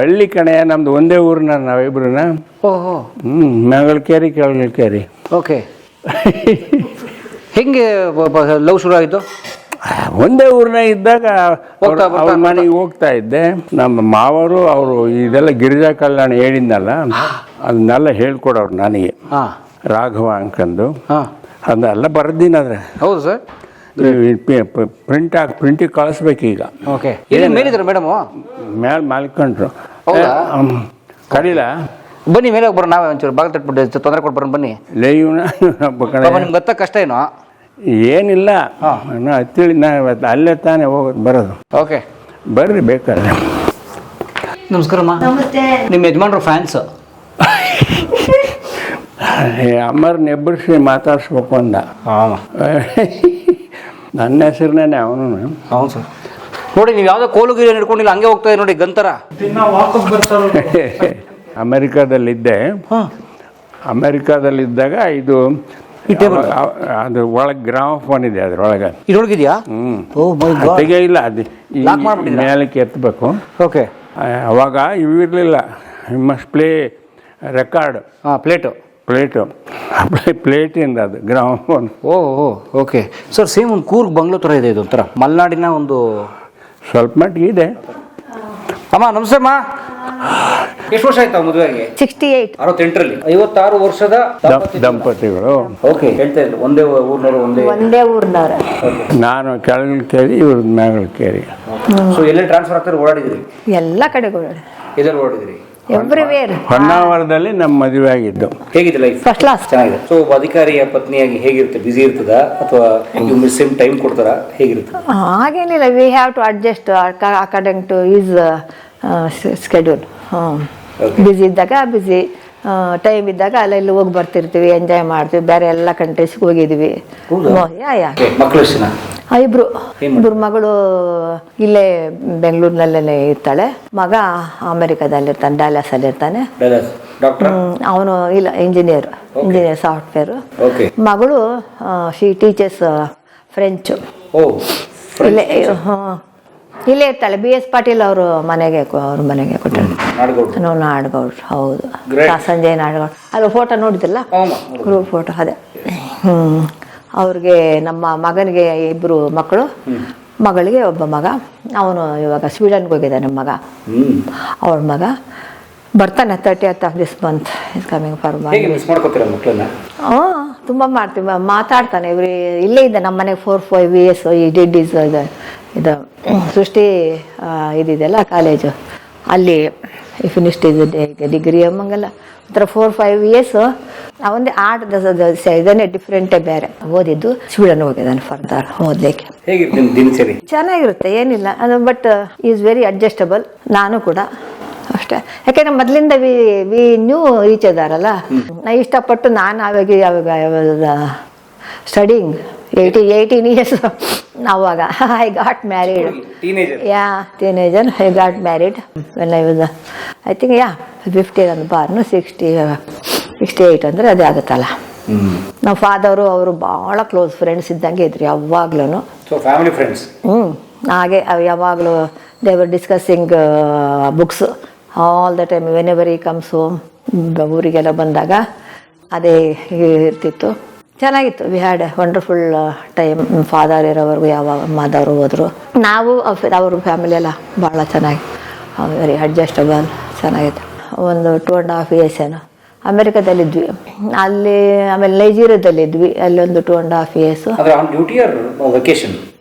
ಹಳ್ಳಿ ಕಣೆ ನಮ್ದು ಒಂದೇ ಊರಿನ ನಾವಿಬ್ರನ್ನ ಓಹೋ. ಹ್ಞೂ ಕೆಳಗಳ ಕೇರಿ ಓಕೆ. ಹೆಂಗೆ ಲವ್ ಶುರು ಆಯಿತು ಒಂದೇ ಊರಿನ ಇದ್ದಾಗ ಅವ್ರ ಮನೆಗೆ ಹೋಗ್ತಾ ಇದ್ದೆ. ನಮ್ಮ ಮಾವರು ಅವರು ಇದೆಲ್ಲ ಗಿರಿಜಾ ಕಲ್ಯಾಣ ಹೇಳಿದ್ನಲ್ಲ ಅದನ್ನೆಲ್ಲ ಹೇಳ್ಕೊಡೋರು ನನಗೆ. ಹಾಂ. ರಾಘವ ಅಂಕಂದು. ಹಾಂ. ಅದನ್ನೆಲ್ಲ ಬರ್ದೀನಿ ಅದ್ರೆ ಹೌದು ಸರ್. ಪ್ರಿಂಟ್ ಹಾಕಿ ಪ್ರಿಂಟಿಗೆ ಕಳಿಸ್ಬೇಕೀಗ ಓಕೆ. ಮೇಡಮ? ಮೇಲೆ ಮಾಲ್ಕೊಂಡ್ರು ಹೌದಾ? ಕರೀಲ? ಬನ್ನಿ ಮೇಲೆ ಬರೋಣ ನಾವೇ ಒಂಚೂರು ಬಾಗಿಲು ತಟ್ಬಿಟ್ಟು ತೊಂದರೆ ಕೊಟ್ಟು ಬರೋಣ ಬನ್ನಿ. ಲೇ ಪಾಪ ನಿಮ್ಗೆ ಗೊತ್ತ ಕಷ್ಟ ಏನೋ? ಏನಿಲ್ಲ. ನಾ ಹತ್ತಿಳಿ ನಾ ಇವತ್ತು ಅಲ್ಲೇ ತಾನೇ ಹೋಗೋದು ಬರೋದು. ಓಕೆ. ಬರ್ರಿ ಬೇಕಾದ್ರೆ. ನಮಸ್ಕಾರಮ್ಮ ನಿಮ್ಮ ಯಜಮಾನ್ರು ಫ್ಯಾನ್ಸ್ ಅಮ್ಮರ್ನ ಎಬ್ಬರಿಸಿ ಮಾತಾಡ್ಸ್ಬೇಕು ಅಂದ. ಹಾಂ. ನನ್ನ ಹೆಸರಿನೇ ಅವನು. ಹೌದು ಸರ್. ನೋಡಿ ನೀವು ಯಾವುದೋ ಕೋಲುಗಿರಿ ಹಿಡ್ಕೊಂಡಿಲ್ಲ ಹಂಗೆ ಹೋಗ್ತಾ ಇದೆ ನೋಡಿ ಗಂತರ. <laughs> ಅಮೆರಿಕಾದಲ್ಲಿದ್ದೆ. ಅಮೆರಿಕಾದಲ್ಲಿದ್ದಾಗ ಇದು ಅವ- ಅದು ಒಳಗೆ ಗ್ರಾಮಫೋನ್ ಇದೆ ಅದ್ರೊಳಗೆ ಇದ್ರೊಳಗಿದೆಯಾ? ಹ್ಞೂ ಓ ಮೈ ಗಾಡ್. ತೆಗೆ ಇಲ್ಲ ಅದು ಈ Lock? ಮೇಲಕ್ಕೆ ಎತ್ತಬೇಕು ಓಕೆ ಅವಾಗ ಇವು ಇರಲಿಲ್ಲ. ಮಸ್ಟ್ ಪ್ಲೇ ರೆಕಾರ್ಡ್ ಹಾಂ ಪ್ಲೇಟು ಪ್ಲೇಟು ಪ್ಲೇಟಿಂದ ಅದು gramophone oh oh okay sir same ಒಂದು ಕೂರ್ಗ್ ಬಂಗ್ಲೋ ಥರ ಇದೆ ಇದು ಒಂಥರ. ಮಲೆನಾಡಿನ ಒಂದು ಸ್ವಲ್ಪ ಮಟ್ಟಿಗೆ ಇದೆ. ಅಮ್ಮ ನಮಸ್ತೆ ಅಮ್ಮ. ಎಷ್ಟು ವರ್ಷ ಆಯ್ತಾ ಮದುವೆಗೆ? ಸಿಕ್ಸ್ಟಿ ಏಯ್ಟ್ ಅರವತ್ತೆಂಟರಲ್ಲಿ? ಐವತ್ತಾರು ವರ್ಷದ ದಂಪ್- ದಂಪತಿಗಳು. ಓಕೆ ಹೇಳ್ತಾ ಇದ್ರು. ಒಂದೇ ಊರ್ನವರು ಒಂದೇ ಒಂದೇ ಊರ್ನವ್ರ. ನಾನು ಕೆಳಗಿನ ಕೇರಿ ಇವ್ರ ಮ್ಯಾಗಳ ಕೇರಿ. ಸೊ ಎಲ್ಲ ಟ್ರಾನ್ಸ್ಫರ್ ಆಗ್ತಾರೆ ಓಡಾಡಿದ್ರಿ? ಎಲ್ಲ ಕಡೆಗಳು ಎಲ್ಲರೂ ಓಡಾಡಿದ್ರಿ? ಎವ್ರಿವೇರ್ ಹೊನ್ನಾವರದಲ್ಲಿ ನಮ್ಮ ಮದುವೆ ಆಗಿದ್ದು. ಹೇಗಿದೆ ಲೈಫ್ ಫಸ್ಟ್ ಕ್ಲಾಸ್ ಚೆನ್ನಾಗಿದೆ. ಸೊ ಒಬ್ಬ ಅಧಿಕಾರಿಯ ಪತ್ನಿಯಾಗಿ ಹೇಗಿರುತ್ತೆ? ಬಿಸಿ ಇರ್ತದ? ಅಥವಾ ಸೇಮ್ ಟೈಮ್ ಕೊಡ್ತಾರ? ಹೇಗಿರುತ್ತೆ? ಹಾಗೇನಿಲ್ಲ we have to adjust according to his schedule. Busy ಇದ್ದಾಗ ಬ್ಯುಸಿ ಟೈಮ್ ಇದ್ದಾಗ ಅಲ್ಲೆಲ್ಲಿ ಹೋಗಿ ಬರ್ತಿರ್ತೀವಿ ಎಂಜಾಯ್ ಮಾಡ್ತೀವಿ. ಬೇರೆ ಎಲ್ಲ ಕಂಟ್ರೀಸ್ಗೆ ಹೋಗಿದ್ವಿ? ಯಾ ಯಾ. ಇಬ್ರು. ಇಬ್ಬರು ಮಗಳು ಇಲ್ಲೇ ಬೆಂಗಳೂರಿನಲ್ಲೇ ಇರ್ತಾಳೆ. ಮಗ ಅಮೆರಿಕದಲ್ಲಿರ್ತಾನೆ ಡಾಲಸಲ್ಲಿ ಇರ್ತಾನೆ ಅವನು ಇಲ್ಲ ಇಂಜಿನಿಯರ್ ಇಂಜಿನಿಯರ್ ಸಾಫ್ಟ್ವೇರು ಮಗಳು ಶಿ ಟೀಚರ್ಸ್ ಫ್ರೆಂಚು ಇಲ್ಲೇ ಹಾಂ ಇಲ್ಲೇ ಇರ್ತಾಳೆ. ಬಿ ಎಸ್ ಪಾಟೀಲ್ ಅವರು ಮನೆಗೆ ಅವ್ರ ಮನೆಗೆ ಕೊಟ್ಟರು. ನಾವು ನಾಡಗೌಡ್ರು. ಹೌದು. ಸಂಜಯ್ ನಾಡಗೌಡ್ರು. ಅಲ್ಲಿ ಫೋಟೋ ನೋಡಿದಿಲ್ಲ? ಗ್ರೂಪ್ ಫೋಟೋ ಅದೇ. ಹ್ಞೂ ಅವ್ರಿಗೆ ನಮ್ಮ ಮಗನಿಗೆ ಇಬ್ಬರು ಮಕ್ಕಳು. ಮಗಳಿಗೆ ಒಬ್ಬ ಮಗ. ಅವನು ಇವಾಗ ಸ್ವೀಡನ್ಗೆ ಹೋಗಿದ್ದಾನೆ ಮಗ. ಅವ್ರ ಅವಳ ಮಗ ಬರ್ತಾನೆ thirtieth of this month is coming for ಹೇಗೆ ಮಿಸ್ ಮಾಡ್ಕೋತೀರಾ ಮಕ್ಕಳನ್ನ? ಹಾಂ ತುಂಬ ಮಾಡ್ತೀವಿ. ಮಾತಾಡ್ತಾನೆ. ಇವ್ರಿ ಇಲ್ಲೇ ಇದ್ದ ನಮ್ಮ ಮನೆಗೆ ಫೋರ್ ಫೈವ್ ಇಯರ್ಸ್ ಈ ಡಿಡ್ ಇಸ್ ಇದು ಸೃಷ್ಟಿ ಇದಿದೆಯಲ್ಲ ಕಾಲೇಜು ಅಲ್ಲಿ ಫಿನಿಶ್ಡ್ ಇದೆ ಡಿಗ್ರಿ ಅಮ್ಮಂಗಲ್ಲ ಒಂಥರ ಫೋರ್ ಫೈವ್ ಇಯರ್ಸ್ ಅವಂದೇ ಆರ್ಟ್ ಇದನ್ನೇ ಡಿಫ್ರೆಂಟೇ ಬೇರೆ ಓದಿದ್ದು ಸ್ವೀಡನ್ ಹೋಗಿದ್ದಾನೆ ಫರ್ದರ್ ಓದ್ಲಿಕ್ಕೆ ಚೆನ್ನಾಗಿರುತ್ತೆ ಏನಿಲ್ಲ ಅದು ಬಟ್ ಈಸ್ ವೆರಿ ಅಡ್ಜಸ್ಟಬಲ್ ನಾನು ಕೂಡ ಅಷ್ಟೇ ಯಾಕೆಂದ್ರೆ ಮೊದಲಿಂದ ವಿ ವಿ ನ್ಯೂ ರೀಚ್ ಇದಾರಲ್ಲ ನಾ ಇಷ್ಟಪಟ್ಟು ನಾನು ಆವಾಗ ಯಾವಾಗ ಸ್ಟಡಿಂಗ್ ಏಯ್ಟಿ ಏಯ್ಟೀನ್ ಇಯರ್ಸ್ ಅವಾಗ I got married yeah teenager I got married when I was I think yeah fifty ಒಂದು ಬಾರ್ನು ಸಿಕ್ಸ್ಟಿ ಸಿಕ್ಸ್ಟಿ ಏಯ್ಟ್ ಅಂದರೆ ಅದೇ ಆಗುತ್ತಲ್ಲ. ನಮ್ಮ ಫಾದರು ಅವರು ಭಾಳ ಕ್ಲೋಸ್ ಫ್ರೆಂಡ್ಸ್ ಇದ್ದಂಗೆ ಇದ್ರಿ ಯಾವಾಗ್ಲೂ ಸೊ ಫ್ಯಾಮಿಲಿ ಫ್ರೆಂಡ್ಸ್ ಹ್ಞೂ ಹಾಗೆ ಅವ್ ಯಾವಾಗಲೂ they were discussing books all the time whenever he comes home ಊರಿಗೆಲ್ಲ ಬಂದಾಗ ಅದೇ ಇರ್ತಿತ್ತು. ಚೆನ್ನಾಗಿತ್ತು. We had wonderful time father ಇರೋವರೆಗೂ ಯಾವ ಮಾದವರು ಹೋದರು. ನಾವು ಅವ್- ಅವ್ರ ಫ್ಯಾಮಿಲಿ ಎಲ್ಲ ಭಾಳ ಚೆನ್ನಾಗಿ ವೆರಿ ಅಡ್ಜಸ್ಟಬಲ್ ಚೆನ್ನಾಗಿತ್ತು. ಒಂದು ಟೂ ಆ್ಯಂಡ್ ಹಾಫ್ ಇಯರ್ಸ್ ಏನೋ. ಅಮೆರಿಕದಲ್ಲಿದ್ವಿ ಅಲ್ಲಿ ಆಮೇಲೆ ನೈಜೀರಿಯಾದಲ್ಲಿದ್ವಿ ಅಲ್ಲೊಂದು ಟೂ ಆ್ಯಂಡ್ ಹಾಫ್ ಇಯರ್ಸು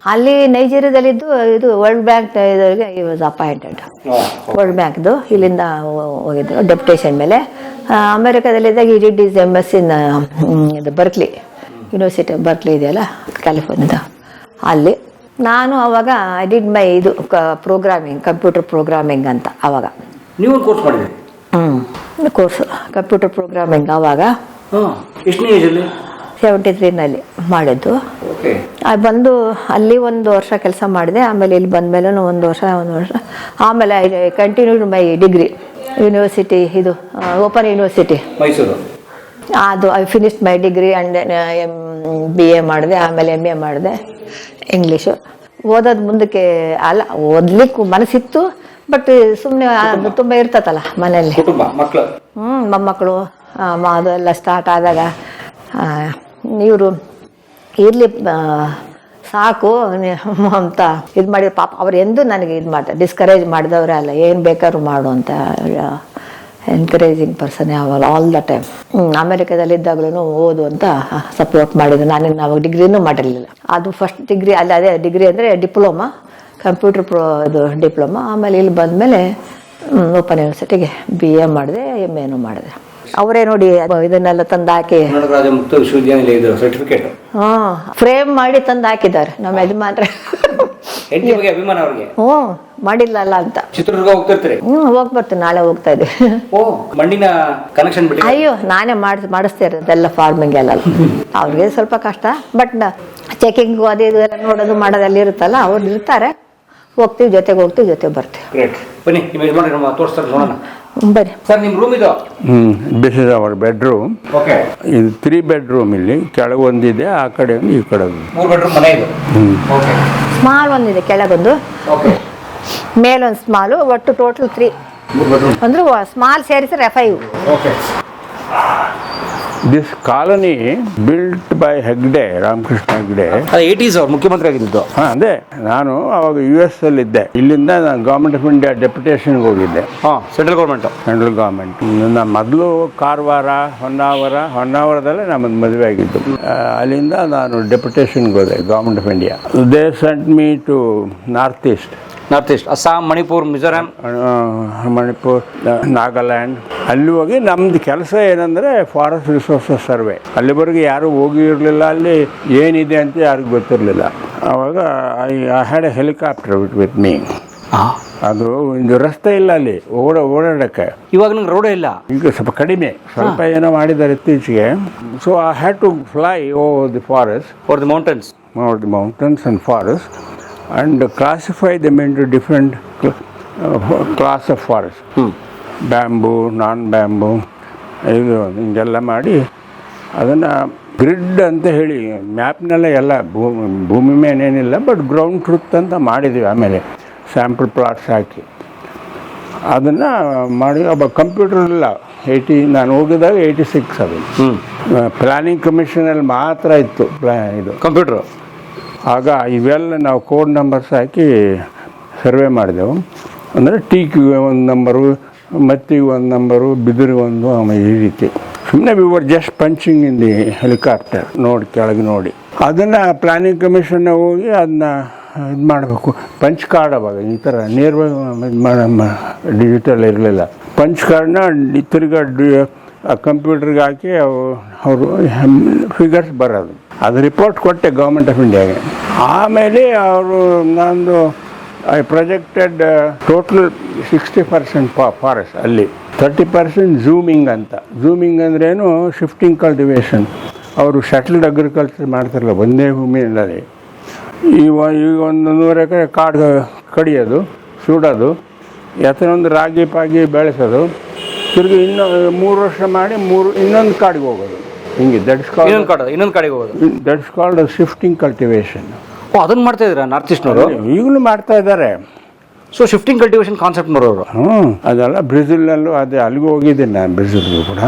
ಅಲ್ಲಿ ನೈಜೀರಿಯಾದಲ್ಲಿದ್ದು ಇದು ವರ್ಲ್ಡ್ ಬ್ಯಾಂಕ್ ಇದರಿಗೆ ಈ ವಾಸ್ ಅಪಾಯಿಂಟೆಡ್ ವರ್ಲ್ಡ್ ಬ್ಯಾಂಕ್ದು ಇಲ್ಲಿಂದ ಹೋಗಿದ್ದರು ಹೋಗಿದ್ರು. ಡೆಪ್ಯುಟೇಷನ್ ಮೇಲೆ. ಅಮೆರಿಕದಲ್ಲಿದ್ದಾಗ ಈ ಡಿಡ್ ಇಸ್ ಎಂಬಸ್ ಎಸ್ ಇನ್ ಇದು ಬರ್ಕ್ಲಿ ಯೂನಿವರ್ಸಿಟಿ ಬರ್ಕ್ಲಿ ಇದೆಯಲ್ಲ ಕ್ಯಾಲಿಫೋರ್ನಿಯಾದ ಅಲ್ಲಿ ನಾನು ಅವಾಗ ಐ ಡಿಡ್ ಮೈ ಇದು ಪ್ರೋಗ್ರಾಮಿಂಗ್ ಕಂಪ್ಯೂಟರ್ ಪ್ರೋಗ್ರಾಮಿಂಗ್ ಅಂತ ಅವಾಗ. ನೀವು ಕೋರ್ಸ್ ಮಾಡಿದ್ರಿ? ಹ್ಞೂ ಕೋರ್ಸ್ ಕಂಪ್ಯೂಟರ್ ಪ್ರೋಗ್ರಾಮಿಂಗ್ ಅವಾಗ. ಏಜಲ್ಲಿ ಸೆವೆಂಟಿ ತ್ರೀನಲ್ಲಿ ಮಾಡಿದ್ದು. ಅದು ಬಂದು ಅಲ್ಲಿ ಒಂದು ವರ್ಷ ಕೆಲಸ ಮಾಡಿದೆ ಆಮೇಲೆ ಇಲ್ಲಿ ಬಂದಮೇಲೆ ಒಂದು ವರ್ಷ ಒಂದು ವರ್ಷ ಆಮೇಲೆ I continued my degree university ಇದು ಓಪನ್ ಯೂನಿವರ್ಸಿಟಿ ಮೈಸೂರು. ಅದು I finished my degree and M B A ಮಾಡಿದೆ ಆಮೇಲೆ ಎಂ ಎ ಮಾಡಿದೆ ಇಂಗ್ಲೀಷು ಓದೋದು ಮುಂದಕ್ಕೆ ಅಲ್ಲ ಓದ್ಲಿಕ್ಕೆ ಮನಸ್ಸಿತ್ತು ಬಟ್ ಸುಮ್ಮನೆ ಅದು ತುಂಬ ಇರ್ತತಲ್ಲ ಮನೆಯಲ್ಲಿ. ಹ್ಞೂ ಮೊಮ್ಮಕ್ಕಳು ಅದೆಲ್ಲ ಸ್ಟಾರ್ಟ್ ಆದಾಗ ಇವರು ಇರಲಿ ಸಾಕು ಅಂತ ಇದು ಮಾಡಿದ ಪಾಪ ಅವ್ರು ಎಂದೂ ನನಗೆ ಇದು ಮಾಡ್ತಾರೆ ಡಿಸ್ಕರೇಜ್ ಮಾಡಿದವರೇ ಅಲ್ಲ, ಏನು ಬೇಕಾದ್ರೂ ಮಾಡು ಅಂತ ಎನ್ಕರೇಜಿಂಗ್ ಪರ್ಸನ್ ಯಾವಾಗ ಆಲ್ ದ ಟೈಮ್ ಅಮೆರಿಕದಲ್ಲಿದ್ದಾಗಲೂ ಓದು ಅಂತ ಸಪೋರ್ಟ್ ಮಾಡಿದ್ರು ನಾನು ಅವಾಗ ಡಿಗ್ರಿನೂ ಮಾಡಿರಲಿಲ್ಲ. ಅದು ಫಸ್ಟ್ ಡಿಗ್ರಿ, ಅಲ್ಲಿ ಅದೇ ಡಿಗ್ರಿ ಅಂದರೆ ಡಿಪ್ಲೊಮಾ ಕಂಪ್ಯೂಟರ್ ಪ್ರೋ ಇದು ಡಿಪ್ಲೊಮಾ. ಆಮೇಲೆ ಇಲ್ಲಿ ಬಂದಮೇಲೆ ಓಪನ್ ಯೂನಿವರ್ಸಿಟಿಗೆ ಬಿ ಎ ಮಾಡಿದೆ ಎಂ ಎನೂ ಮಾಡಿದೆ. ಅವರೇ ನೋಡಿ ಇದನ್ನೆಲ್ಲ ತಂದು ಹಾಕಿ ಕರ್ನಾಟಕ ಮುಕ್ತ ವಿಶ್ವವಿದ್ಯಾನಿಲಯ ಇದು ಸರ್ಟಿಫಿಕೇಟ್. ಹಾ ಫ್ರೇಮ್ ಮಾಡಿ ತಂದು ಹಾಕಿದ್ದಾರೆ ನಮ್ಮ ಯಜಮಾನ್ರೆ. ಹೆಂಡತಿ ಬಗ್ಗೆ ಅಭಿಮಾನ ಅವ್ರಿಗೆ? ಹ್ಞೂ ಮಾಡಿಲ್ಲಲ್ಲ ಅಂತ. ಚಿತ್ರದುರ್ಗ ಹೋಗ್ತಿರ್ತೀರಿ? ಹ್ಞೂ ಹೋಗಿ ಬರ್ತೀನಿ ನಾಳೆ ಹೋಗ್ತಾ ಇದ್ದೆ ಓ ಮಣ್ಣಿನ ಕನೆಕ್ಷನ್ ಬಿಟ್ಟು ಅಯ್ಯೋ ನಾನೇ ಮಾಡಿ ಮಾಡಿಸ್ತಾ ಇರೋದೆಲ್ಲ ಫಾರ್ಮಿಂಗ್ ಎಲ್ಲ. ಅವ್ರಿಗೆ ಸ್ವಲ್ಪ ಕಷ್ಟ ಬಟ್ ಚೆಕಿಂಗ್ ಅದು ಇದು ಎಲ್ಲ ನೋಡೋದು ಮಾಡೋದು ಎಲ್ಲ ಇರುತ್ತಲ್ಲ ಅವ್ರು ಇರ್ತಾರೆ. ಹೋಗ್ತೀವಿ ಜೊತೆಗೆ ಹೋಗ್ತೀವಿ ಜೊತೆಗೆ ಬರ್ತೀವಿ. ಬನ್ನಿ ನಿಮ್ಮ ಯಜಮಾನ್ರಿ ತೋರಿಸ್ತಾರೆ ನೋಡೋಣ. ಬರ್ರಿ ಸರ್ ನಿಮ್ಮ ರೂಮ್ ಇದು? ಹ್ಮ್ this is our bedroom okay ಇದು ತ್ರೀ ಬೆಡ್ರೂಮ್ ಇಲ್ಲಿ. ಕೆಳಗೆ ಒಂದಿದೆ ಆ ಕಡೆ ಒಂದು ಈ ಕಡೆ ಒಂದು. ಮೂರು ಬೆಡ್ರೂಮ್ ಮನೆ ಇದು? ಓಕೆ ಸ್ಮಾಲ್ ಒಂದಿದೆ ಕೆಳಗೊಂದು. ಓಕೆ ಮೇಲೊಂದು ಸ್ಮಾಲ್ ಒಟ್ಟು ಟೋಟಲ್ ತ್ರೀ ಮೂರು ಬೆಡ್ರೂಮ್ ಅಂದ್ರೆ ಸ್ಮಾಲ್ ಸೇರಿಸಿದ್ರೆ five okay this colony built by Hegde Ramakrishna Hegde eighties ಅವ್ರು ಮುಖ್ಯಮಂತ್ರಿ ಆಗಿದ್ದು. ಹಾಂ ಅದೇ. ನಾನು ಅವಾಗ ಯು ಎಸ್ ಅಲ್ಲಿದ್ದೆ ಇಲ್ಲಿಂದ ನಾನು ಗೌರ್ಮೆಂಟ್ ಆಫ್ ಇಂಡಿಯಾ ಡೆಪ್ಯುಟೇಷನ್ಗೆ ಹೋಗಿದ್ದೆ. ಹಾಂ ಸೆಂಟ್ರಲ್ ಗೌರ್ಮೆಂಟ್ ಸೆಂಟ್ರಲ್ ಗೌರ್ಮೆಂಟ್ ನನ್ನ ಮೊದಲು ಕಾರವಾರ ಹೊನ್ನಾವರ ಹೊನ್ನಾವರದಲ್ಲೇ ನಮ್ಮದು ಮದುವೆ ಆಗಿದ್ದು. ಅಲ್ಲಿಂದ ನಾನು ಡೆಪ್ಯುಟೇಷನ್ಗೆ ಹೋದೆ government of India they sent me to north east north east Assam Manipur Mizoram Manipur Nagaland ಅಲ್ಲಿ ಹೋಗಿ ನಮ್ದು ಕೆಲಸ ಏನಂದರೆ ಫಾರೆಸ್ಟ್ ರಿಸೋರ್ಸಸ್ ಸರ್ವೆ ಅಲ್ಲಿವರೆಗೆ ಯಾರೂ ಹೋಗಿ ಇರಲಿಲ್ಲ ಅಲ್ಲಿ ಏನಿದೆ ಅಂತ ಯಾರಿಗೂ ಗೊತ್ತಿರಲಿಲ್ಲ. ಆವಾಗ I had a helicopter with with me ಅದು ಒಂದು ರಸ್ತೆ ಇಲ್ಲ ಅಲ್ಲಿ ಓಡ ಓಡಾಡಕ್ಕೆ. ಇವಾಗ ನಂಗೆ ರೋಡೇ ಇಲ್ಲ. ಈಗ ಸ್ವಲ್ಪ ಕಡಿಮೆ ಸ್ವಲ್ಪ ಏನೋ ಮಾಡಿದ್ದಾರೆ ಇತ್ತೀಚೆಗೆ. So I had to fly over the forest over the mountains over the mountains and forest and classify them into different class of forest. Bamboo non bamboo ಇದು ಹಿಂಗೆಲ್ಲ ಮಾಡಿ ಅದನ್ನು ಗ್ರಿಡ್ ಅಂತ ಹೇಳಿ ಮ್ಯಾಪ್ನೆಲ್ಲ ಎಲ್ಲ ಭೂಮಿ ಭೂಮಿ ಮೇನೇನಿಲ್ಲ ಬಟ್ ಗ್ರೌಂಡ್ ಟ್ರೂತ್ ಅಂತ ಮಾಡಿದ್ವಿ ಆಮೇಲೆ ಸ್ಯಾಂಪಲ್ ಪ್ಲಾಟ್ಸ್ ಹಾಕಿ. ಅದನ್ನು ಮಾಡಿ ಒಬ್ಬ ಕಂಪ್ಯೂಟರ್ ಇಲ್ಲ ಏಯ್ಟಿ ನಾನು ಹೋಗಿದಾಗ ಏಯ್ಟಿ ಸಿಕ್ಸ್ ಅದು ಪ್ಲಾನಿಂಗ್ ಕಮಿಷನಲ್ಲಿ ಮಾತ್ರ ಇತ್ತು ಪ್ಲಾ ಇದು. ಕಂಪ್ಯೂಟ್ರು ಆಗ ಇವೆಲ್ಲ ನಾವು ಕೋಡ್ ನಂಬರ್ಸ್ ಹಾಕಿ ಸರ್ವೆ ಮಾಡಿದೆವು. ಅಂದರೆ ಟಿ ಕ್ಯೂ ಒಂದು ನಂಬರು ಮತ್ತಿಗೆ ಒಂದು ನಂಬರು ಬಿದಿರು ಒಂದು ಆಮೇಲೆ ಈ ರೀತಿ. ಸುಮ್ಮನೆ we were just punching in the helicopter ನೋಡಿ, ಕೆಳಗೆ ನೋಡಿ. ಅದನ್ನು ಪ್ಲಾನಿಂಗ್ ಕಮಿಷನ್ನ ಹೋಗಿ ಅದನ್ನ ಇದು ಮಾಡಬೇಕು. ಪಂಚ್ ಕಾರ್ಡ್ ಅವಾಗ, ಈ ಥರ ನೇರವಾಗಿ ಡಿಜಿಟಲ್ ಇರಲಿಲ್ಲ. ಪಂಚ್ ಕಾರ್ಡ್ನ ತಿರ್ಗಾ ಕಂಪ್ಯೂಟರ್ಗೆ ಹಾಕಿ ಅವು, ಅವರು ಫಿಗರ್ಸ್ ಬರೋದು. ಅದು ರಿಪೋರ್ಟ್ ಕೊಟ್ಟೆ ಗೌರ್ಮೆಂಟ್ ಆಫ್ ಇಂಡಿಯಾಗೆ ಆಮೇಲೆ ಅವರು, ನಂದು I projected total sixty percent forest ಅಲ್ಲಿ. ತರ್ಟಿ ಪರ್ಸೆಂಟ್ ಝೂಮಿಂಗ್ ಅಂತ. ಝೂಮಿಂಗ್ ಅಂದ್ರೇನು ಶಿಫ್ಟಿಂಗ್ ಕಲ್ಟಿವೇಷನ್ ಅವರು ಶಟ್ಲ್ಡ್ ಅಗ್ರಿಕಲ್ಚರ್ ಮಾಡ್ತಾರಲ್ಲ ಒಂದೇ ಭೂಮಿಯಲ್ಲಿ ಈಗ ಈಗ ಒಂದು ನೂರು ಎಕರೆ ಕಾಡು ಕಡಿಯೋದು ಸುಡೋದು ಎತ್ತನೊಂದು ರಾಗಿ ಪಾಗಿ ಬೆಳೆಸೋದು ತಿರುಗಿ ಇನ್ನೂ ಮೂರು ವರ್ಷ ಮಾಡಿ ಮೂರು ಇನ್ನೊಂದು ಕಾಡಿಗೆ ಹೋಗೋದು. ಹಿಂಗೆ ದಟ್ಸ್ ಇನ್ನೊಂದು ಕಾಲ್ಡ್ ಕಡೆ ಇನ್ನೊಂದು ಕಾಡಿಗೆ ಹೋಗೋದು. ದಟ್ಸ್ ಕಾಲ್ಡ್ ಶಿಫ್ಟಿಂಗ್ ಕಲ್ಟಿವೇಶನ್ ಓ ಅದನ್ನು ಮಾಡ್ತಾ ಇದ್ದೀರಾ ನಾರ್ತ್ ಈಸ್ಟ್ನವರು ಈಗಲೂ ಮಾಡ್ತಾ ಇದ್ದಾರೆ. ಸೊ ಶಿಫ್ಟಿಂಗ್ ಕಲ್ಟಿವೇಶನ್ ಕಾನ್ಸೆಪ್ಟ್ ಮಾಡೋರು ಹ್ಞೂ ಅದೆಲ್ಲ ಬ್ರೆಜಿಲ್ನಲ್ಲೂ ಅದೇ ಅಲ್ಲಿಗೂ ಹೋಗಿದ್ದೀನಿ ನಾನು ಬ್ರೆಜಿಲ್ಗೂ ಕೂಡ.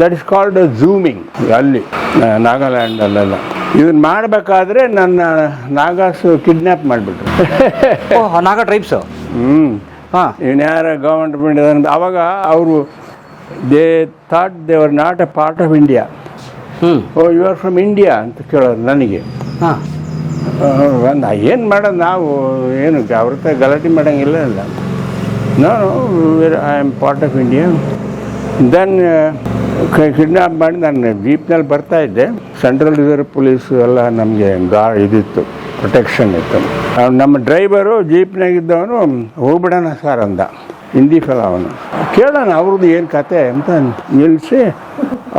ದಟ್ ಇಸ್ ಕಾಲ್ಡ್ ಝೂಮಿಂಗ್ ಅಲ್ಲಿ ನಾಗಾಲ್ಯಾಂಡ್ ನಾಗಾಲ್ಯಾಂಡಲ್ಲೆಲ್ಲ. ಇದನ್ನ ಮಾಡಬೇಕಾದ್ರೆ ನನ್ನ ನಾಗಾಸು ಕಿಡ್ನ್ಯಾಪ್ ಮಾಡಿಬಿಟ್ರು. ನಾಗಾ ಟ್ರೈಬ್ಸ್ ಹ್ಞೂ ಹಾಂ. ಇವನು ಯಾರ ಗೌರ್ಮೆಂಟ್ ಅವಾಗ ಅವರು they thought they were not a part of India ಹ್ಞೂ oh you are from India ಅಂತ ಕೇಳೋದು ನನಗೆ. ಹಾಂ. ನಾ ಏನು ಮಾಡೋದು, ನಾವು ಏನು ಅವ್ರ ಹತ್ರ ಗಲಾಟೆ ಮಾಡೋಂಗಿಲ್ಲ ಅಲ್ಲ. ನಾನು I am part of India then kidnap ಮಾಡಿ ನಾನು ಜೀಪ್ನಲ್ಲಿ ಬರ್ತಾ ಇದ್ದೆ. ಸೆಂಟ್ರಲ್ ರಿಸರ್ವ್ ಪೊಲೀಸ್ ಎಲ್ಲ ನಮಗೆ ಗಾ, ಇದಿತ್ತು ಪ್ರೊಟೆಕ್ಷನ್ ಇತ್ತು. ನಮ್ಮ ಡ್ರೈವರು ಜೀಪ್ನಾಗಿದ್ದವನು ಹೋಗ್ಬಿಡೋಣ ಸರ್ ಅಂದ. ಹಿಂದಿ ಫಲ ಅವನು. ಕೇಳೋಣ ಅವ್ರದ್ದು ಏನು ಕತೆ ಅಂತ ನಿಲ್ಲಿಸಿ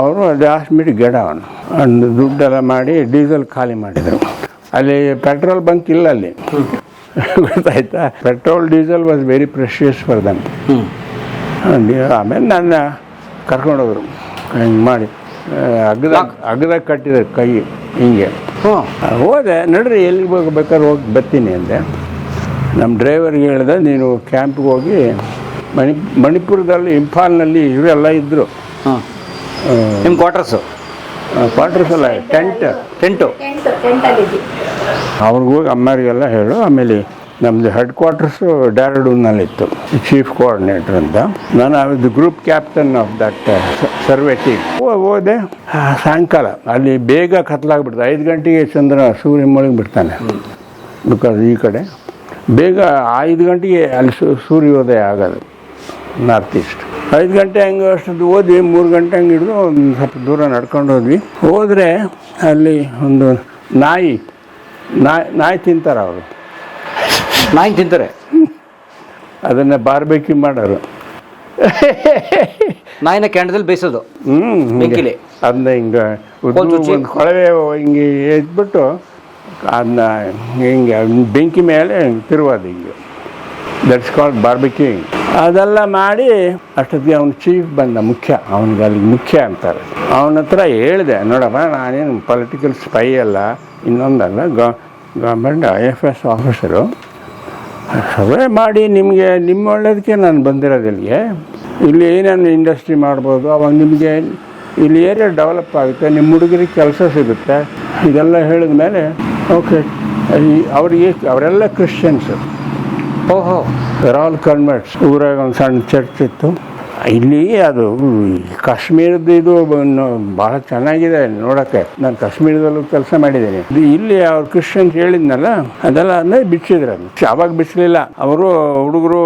ಅವರು ಲಾಸ್ಟ್ ಮೀಟ್ ಗೆಡ ಅವನು. ಒಂದು ದುಡ್ಡೆಲ್ಲ ಮಾಡಿ ಡೀಸೆಲ್ ಖಾಲಿ ಮಾಡಿದರು. ಅಲ್ಲಿ ಪೆಟ್ರೋಲ್ ಬಂಕ್ ಇಲ್ಲ ಅಲ್ಲಿ. ಗೊತ್ತಾಯ್ತಾ? Petrol diesel was very precious for them ಆಮೇಲೆ ನನ್ನ ಕರ್ಕೊಂಡೋದ್ರು. ಹಿಂಗೆ ಮಾಡಿ. ಅಗ್ರ ಅಗ್ದ ಕಟ್ಟಿದೆ ಕೈ ಹಿಂಗೆ. ಹೋದೆ. ನಡ್ರಿ ಎಲ್ಲಿಗೆ ಹೋಗ್ಬೇಕಾದ್ರೆ ಹೋಗಿ ಬರ್ತೀನಿ ಅಂದೆ. ನಮ್ಮ ಡ್ರೈವರ್ಗೆ ಹೇಳಿದೆ ನೀನು ಕ್ಯಾಂಪ್ಗೆ ಹೋಗಿ ಮಣಿ ಮಣಿಪುರದಲ್ಲಿ ಇಂಫಾಲ್ನಲ್ಲಿ ಇವರೆಲ್ಲ ಇದ್ದರು ನಿಮ್ಮ ಕ್ವಾರ್ಟರ್ಸು ಕ್ವಾರ್ಟರ್ಸ್ ಅಲ್ಲ ಟೆಂಟ್ ಟೆಂಟು ಅವ್ರಿಗೆ ಹೋಗಿ ಅಮ್ಮರಿಗೆಲ್ಲ ಹೇಳು ಆಮೇಲೆ ನಮ್ಮದು ಹೆಡ್ ಕ್ವಾರ್ಟರ್ಸು ಡ್ಯಾರಡೂನಲ್ಲಿತ್ತು ಚೀಫ್ ಕೋಆರ್ಡಿನೇಟರ್ ಅಂತ. ನಾನು ಅದು group captain of that survey team ಹೋದೆ ಸಾಯಂಕಾಲ. ಅಲ್ಲಿ ಬೇಗ ಕತ್ಲಾಗ್ಬಿಡ್ತು ಐದು ಗಂಟೆಗೆ ಚಂದ್ರ ಸೂರ್ಯ ಮುಳುಗಿ ಬಿಡ್ತಾನೆ. ಬಿಕಾಸ್ ಈ ಕಡೆ. ಬೇಗ ಐದು ಗಂಟೆಗೆ ಅಲ್ಲಿ ಸೂ- ಸೂರ್ಯೋದಯ ಆಗೋದು ನಾರ್ತ್ ಈಸ್ಟ್ ಐದು ಗಂಟೆ ಹಂಗೆ ಅಷ್ಟೊಂದು ಹೋದ್ವಿ ಮೂರು ಗಂಟೆ ಹಂಗೆ ಹಿಡಿದು ಒಂದು ಸ್ವಲ್ಪ ದೂರ ನಡ್ಕೊಂಡು ಹೋದ್ವಿ. ಹೋದರೆ ಅಲ್ಲಿ ಒಂದು ನಾಯಿ ನಾಯಿ ನಾಯಿ ತಿಂತಾರೆ ಅವರು. ನಾಯಿ ತಿಂತಾರೆ? ಅದನ್ನು ಬಾರ್ಬೇಕಿ ಮಾಡೋರು. ನಾಯಿನ ಕೆಂಡದಲ್ಲಿ ಬೇಯಿಸೋದು. ಹ್ಞೂ ಬೆಂಕಿಲಿ? ಅದನ್ನ ಹಿಂಗೆ ಒಂದು ಕೊಳವೆ ಹಿಂಗೆ ಎದ್ಬಿಟ್ಟು ಅದನ್ನ ಹಿಂಗೆ ಬೆಂಕಿ ಮೇಲೆ ತಿರುವುದು ಹಿಂಗೆ. ದಟ್ಸ್ ಕಾಲ್ಡ್ ಬಾರ್ಬಿಕಿಂಗ್ ಅದೆಲ್ಲ ಮಾಡಿ ಅಷ್ಟೊತ್ತಿಗೆ ಅವನು ಚೀಫ್ ಬಂದ, ಮುಖ್ಯ. ಅವನಿಗೆ ಅಲ್ಲಿಗೆ ಮುಖ್ಯ ಅಂತಾರೆ. ಅವನ ಹತ್ರ ಹೇಳಿದೆ, ನೋಡಪ್ಪ, ನಾನೇನು ಪೊಲಿಟಿಕಲ್ ಸ್ಪೈ ಅಲ್ಲ, ಇನ್ನೊಂದಲ್ಲ government I F S officer ಸಭೆ ಮಾಡಿ ನಿಮಗೆ, ನಿಮ್ಮ ಒಳ್ಳೇದಕ್ಕೆ ನಾನು ಬಂದಿರೋದಿಲ್ಲಿಗೆ. ಇಲ್ಲಿ ಏನೇನು ಇಂಡಸ್ಟ್ರಿ ಮಾಡ್ಬೋದು, ಅವಾಗ ನಿಮಗೆ ಇಲ್ಲಿ ಏರಿಯಾ ಡೆವಲಪ್ ಆಗುತ್ತೆ, ನಿಮ್ಮ ಹುಡುಗರಿಗೆ ಕೆಲಸ ಸಿಗುತ್ತೆ. ಇದೆಲ್ಲ ಹೇಳಿದ ಮೇಲೆ ಓಕೆ ಅವರಿಗೆ, ಅವರೆಲ್ಲ ಕ್ರಿಶ್ಚಿಯನ್ಸು ಓಹೋ. ಆಲ್ ಕನ್ವರ್ಟ್ಸ್ ಊರಾಗ ಒಂದು ಸಣ್ಣ ಚರ್ಚ್ ಇತ್ತು. ಇಲ್ಲಿ ಅದು ಕಾಶ್ಮೀರದ ಇದು ಬಹಳ ಚೆನ್ನಾಗಿದೆ ನೋಡಕ್ಕೆ. ನಾನು ಕಾಶ್ಮೀರದಲ್ಲೂ ಕೆಲಸ ಮಾಡಿದ್ದೀನಿ. ಇಲ್ಲಿ ಅವ್ರು ಕ್ರಿಶ್ಚಿಯನ್ಸ್ ಹೇಳಿದ್ನಲ್ಲ ಅದೆಲ್ಲ ಅಂದರೆ ಬಿಚ್ಚಿದ್ರು ಅವಾಗ ಬಿಚ್ಚಲಿಲ್ಲ ಅವರು ಹುಡುಗರು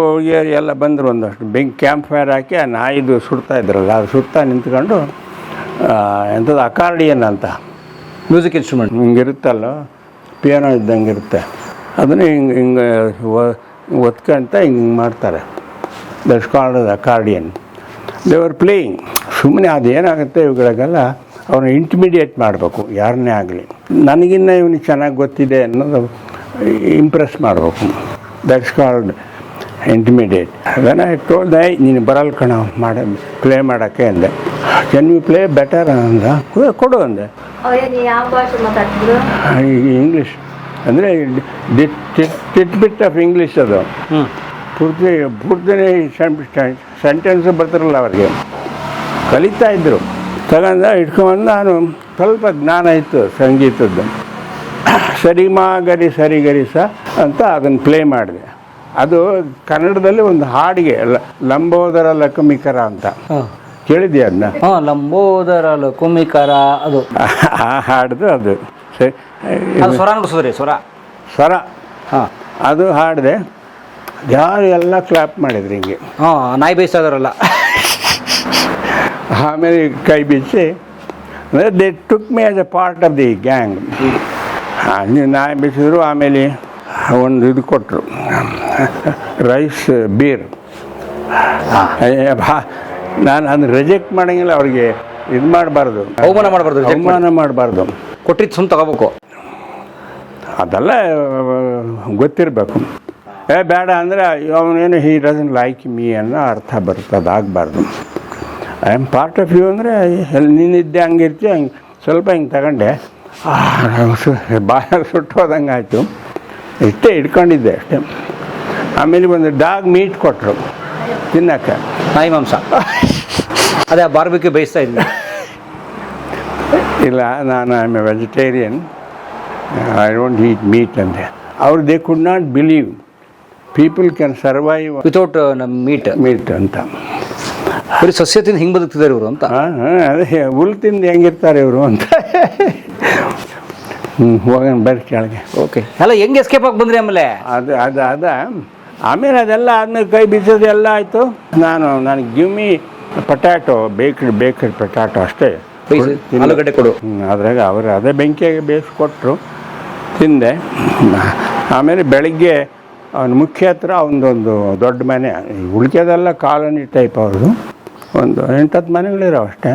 ಎಲ್ಲ ಬಂದರು ಒಂದಷ್ಟು. ಬೆಂಕಿ ಕ್ಯಾಂಪ್ ಫೈರ್ ಹಾಕಿ ಆ ನಾಯಿದು ಸುಡ್ತಾ ಇದ್ರಲ್ಲ ಅದು ಸುಡ್ತಾ ನಿಂತ್ಕೊಂಡು ಎಂಥದ್ದು ಅಕಾರ್ಡಿಯನ್ ಅಂತ. ಮ್ಯೂಸಿಕ್ ಇನ್ಸ್ಟ್ರೂಮೆಂಟ್ ಹಿಂಗಿರುತ್ತಲ್ಲ ಪಿಯಾನೋ ಇದ್ದಂಗೆ ಇರುತ್ತೆ ಅದನ್ನು ಹಿಂಗೆ ಹಿಂಗೆ ಒತ್ಕೊಂತ ಹಿಂಗೆ ಮಾಡ್ತಾರೆ. That's called accordion they were playing ಸುಮ್ಮನೆ ಅದೇನಾಗುತ್ತೆ ಇವುಗಳಿಗೆಲ್ಲ ಅವ್ರನ್ನ ಇಂಟಿಮಿಡಿಯೇಟ್ ಮಾಡಬೇಕು ಯಾರನ್ನೇ ಆಗಲಿ. ನನಗಿನ್ನ ಇವನಿಗೆ ಚೆನ್ನಾಗಿ ಗೊತ್ತಿದೆ ಅನ್ನೋದು ಇಂಪ್ರೆಸ್ ಮಾಡಬೇಕು. ದಟ್ಸ್ ಕಾಲ್ಡ್ ಇಂಟಿಮಿಡಿಯೇಟ್ ಅದನ್ನು ಟೋಲ್ ಐ ನೀನು ಬರಲ್ಲ ಕಣ ಮಾಡ ಪ್ಲೇ ಮಾಡೋಕ್ಕೆ ಅಂದೆ. ಕೆನ್ ಯು ಪ್ಲೇ ಬೆಟರ್ ಅಂದ. ಕೊಡು ಅಂದೆ. ಇಂಗ್ಲೀಷ್ ಅಂದರೆ ಟಿಟ್ ಬಿಟ್ ಆಫ್ ಇಂಗ್ಲೀಷ್ ಅದು. ಪೂರ್ತಿ ಪೂರ್ತಿನೇ ಸೆಂಟೆನ್ಸ್ ಬರ್ತಿರಲ್ಲ ಅವರಿಗೆ. ಕಲಿತಾ ಇದ್ದರು ತಗೊಂಡ ಇಟ್ಕೊಂಡು ನಾನು ಸ್ವಲ್ಪ ಜ್ಞಾನ ಇತ್ತು ಸಂಗೀತದ್ದು. ಸರಿಮಾ ಗರಿ ಸರಿ ಗರಿ ಸ ಅಂತ ಅದನ್ನು ಪ್ಲೇ ಮಾಡಿದೆ. ಅದು ಕನ್ನಡದಲ್ಲಿ ಒಂದು ಹಾಡಿಗೆ ಲಂಬೋದರ ಲಕಮಿಕರ ಅಂತ. ಕೇಳಿದ್ಯ ಅದನ್ನ ಹಾಂ ಲಂಬೋದರ ಲಕ್ಷ್ಮಿಕರ ಅದು. ಆ ಹಾಡ್ದು ಅದು. ಸರಿ. ಸ್ವರ ನುಡಿಸೋದ್ರಿ ಸ್ವರ. ಸ್ವರ. ಹಾಂ. ಅದು ಹಾಡಿದೆ ಯಾರು ಎಲ್ಲ ಕ್ಲಾಪ್ ಮಾಡಿದ್ರು ಹಿಂಗೆ. ಹಾಂ ನಾಯಿ ಬೇಯಿಸೋದ್ರಲ್ಲ. ಆಮೇಲೆ ಕೈ ಬಿಚ್ಚಿ they took me as a part of the gang ನೀವು ನಾಯಿ ಬಿಸಿದ್ರು ಆಮೇಲೆ ಒಂದು ಇದು ಕೊಟ್ಟರು ರೈಸ್ ಬೀರ್ ಬಾ ನಾನು ಅದನ್ನು ರಿಜೆಕ್ಟ್ ಮಾಡೋಂಗಿಲ್ಲ ಅವ್ರಿಗೆ ಇದು ಮಾಡಬಾರ್ದು. ಅವಮಾನ ಮಾಡಬಾರ್ದು ಅವಮಾನ ಮಾಡಬಾರ್ದು. ಕೊಟ್ಟಿದ್ದು ಸುಮ್ಮನೆ ತಗೋಬೇಕು. ಅದೆಲ್ಲ ಗೊತ್ತಿರಬೇಕು. ಏ ಬೇಡ ಅಂದರೆ ಅವನೇನು ಹೀ ಡಸನ್ ಲೈಕ್ ಮೀ ಅನ್ನೋ ಅರ್ಥ ಬರುತ್ತೆ ಅದಾಗಬಾರ್ದು. I am part of you ಅಂದರೆ ಎಲ್ಲಿ ನೀನಿದ್ದೆ ಹಂಗಿರ್ತೀಯ ಹಂಗೆ ಸ್ವಲ್ಪ ಹಿಂಗೆ ತಗೊಂಡೆ. ಬಾಯ ಸುಟ್ಟು ಹೋದಂಗೆ ಆಯಿತು ಇಷ್ಟೇ ಇಟ್ಕೊಂಡಿದ್ದೆ ಅಷ್ಟೇ. ಆಮೇಲೆ ಒಂದು ಡಾಗ್ ಮೀಟ್ ಕೊಟ್ಟರು ತಿನ್ನಕ್ಕೆ. ನಾಯಿ ಮಾಂಸ. ಅದೇ ಬಾರ್ಬಿಕ್ಯೂ ಬೇಯಿಸ್ತಾ ಇದ್ದೆ ಇಲ್ಲ ನಾನು I a vegetarian I don't eat meat ಅಂದೆ ಅವ್ರು they could not believe people can survive without ನಮ್ಮ ಮೀಟ್ ಮೀಟ್ ಅಂತ. ಬರೀ ಸಸ್ಯ ತಿಂದು ಹಿಂಗೆ ಬದುಕ್ತಿದ್ದಾರೆ ಇವರು ಅಂತ. ಹಾಂ ಅದೇ ಹುಲ್ ತಿಂದು ಹೆಂಗಿರ್ತಾರೆ ಇವರು ಅಂತ. ಹ್ಞೂ ಹೋಗೋಣ ಬರ್ರಿ ಕೆಳಗೆ. ಓಕೆ ಅಲ್ಲ ಹೆಂಗೆ ಎಸ್ಕೇಪ್ ಆಗಿ ಬಂದ್ರಿ ಆಮೇಲೆ? ಅದು ಅದು ಅದ. ಆಮೇಲೆ ಅದೆಲ್ಲ ಆದಮೇಲೆ ಕೈ ಬಿದ್ದದ್ದು ಎಲ್ಲ ಆಯಿತು. ನಾನು ನನಗೆ ಗಿಮ್ಮಿ ಪಟ್ಯಾಟೊ ಪೊಟ್ಯಾಟೊ ಬೇಕ್ಡ್ ಬೇಕ್ಡ್ ಪೊಟ್ಯಾಟೊ ಅಷ್ಟೇ. ಬೇಯಿಸಿ, ಆಲೂಗಡ್ಡೆ ಕೊಡು. ಹ್ಮ್, ಅದ್ರಾಗ ಅವರು ಅದೇ ಬೆಂಕಿಯಾಗೆ ಬೇಯಿಸ್ಕೊಟ್ರು. ತಿಂದೆ ಆಮೇಲೆ ಬೆಳಿಗ್ಗೆ ಅವನ ಮುಖ್ಯ ಹತ್ರ ಅವನದೊಂದು ದೊಡ್ಡ ಮನೆ ಉಳಿಕೆದೆಲ್ಲ ಕಾಲೋನಿ ಟೈಪ್ ಅವ್ರದ್ದು. ಒಂದು ಎಂಟತ್ತು ಮನೆಗಳಿರೋ ಅಷ್ಟೇ.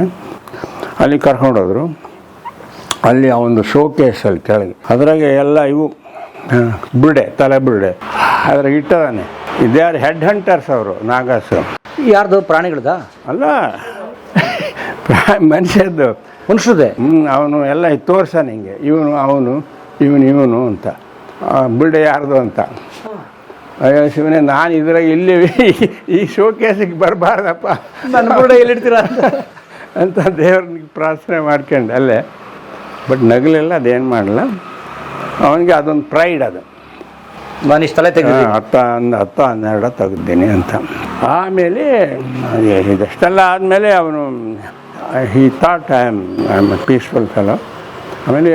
ಅಲ್ಲಿ ಕರ್ಕೊಂಡೋದ್ರು. ಅಲ್ಲಿ ಅವನದು ಶೋ ಕೇಸಲ್ಲಿ ಕೆಳಗೆ. ಅದ್ರಾಗೆ ಎಲ್ಲ ಇವು ಬುರ್ಡೆ ಬುರುಡೆ ತಲೆ ಬಿಡೆ ಅದ್ರಾಗ ಇಟ್ಟದಾನೆ ಇದ್ಯಾರು ಹೆಡ್ ಹಂಟರ್ಸ್ ಅವರು ನಾಗಾಸು. ಯಾರ್ದು? ಪ್ರಾಣಿಗಳದ? ಅಲ್ಲ ಮನುಷ್ಯದ್ದು. ಮನುಷ್ಯದೇ ಹ್ಞೂ ಅವನು ಎಲ್ಲ ತೋರ್ಸಾನ ಹಿಂಗೆ. ಇವನು ಅವನು ಇವನು ಇವನು ಅಂತ. ಆ, ಬುರುಡೆ ಯಾರ್ದು ಅಂತ. ಅಯ್ಯೋ ಶಿವನೇ ನಾನು ಇದ್ರಾಗ ಇಲ್ಲಿ ಈ ಶೋ ಕೇಸಿಗೆ ಬರಬಾರ್ದಪ್ಪ. ನನ್ನ ಬುರುಡೆ ಎಲ್ಲಿಡ್ತೀರ? ಅಂತ ದೇವ್ರಿಗೆ ಪ್ರಾರ್ಥನೆ ಮಾಡ್ಕೊಂಡು ಅಲ್ಲೇ. ಬಟ್ ನಗಲಿಲ್ಲ ಅದೇನು ಮಾಡಲ್ಲ ಅವನಿಗೆ ಅದೊಂದು ಪ್ರೈಡ್ ಅದು. ನಾನು ಇಷ್ಟೆಲ್ಲ ತೆಗೆದು ಹತ್ತ ಹನ್ನ ಹತ್ತು ಹನ್ನೆರಡು ತೆಗೆದ್ದೀನಿ ಅಂತ. ಆಮೇಲೆ ಇದಷ್ಟೆಲ್ಲ ಆದಮೇಲೆ ಅವನು he thought I am I am peaceful fellow ಆಮೇಲೆ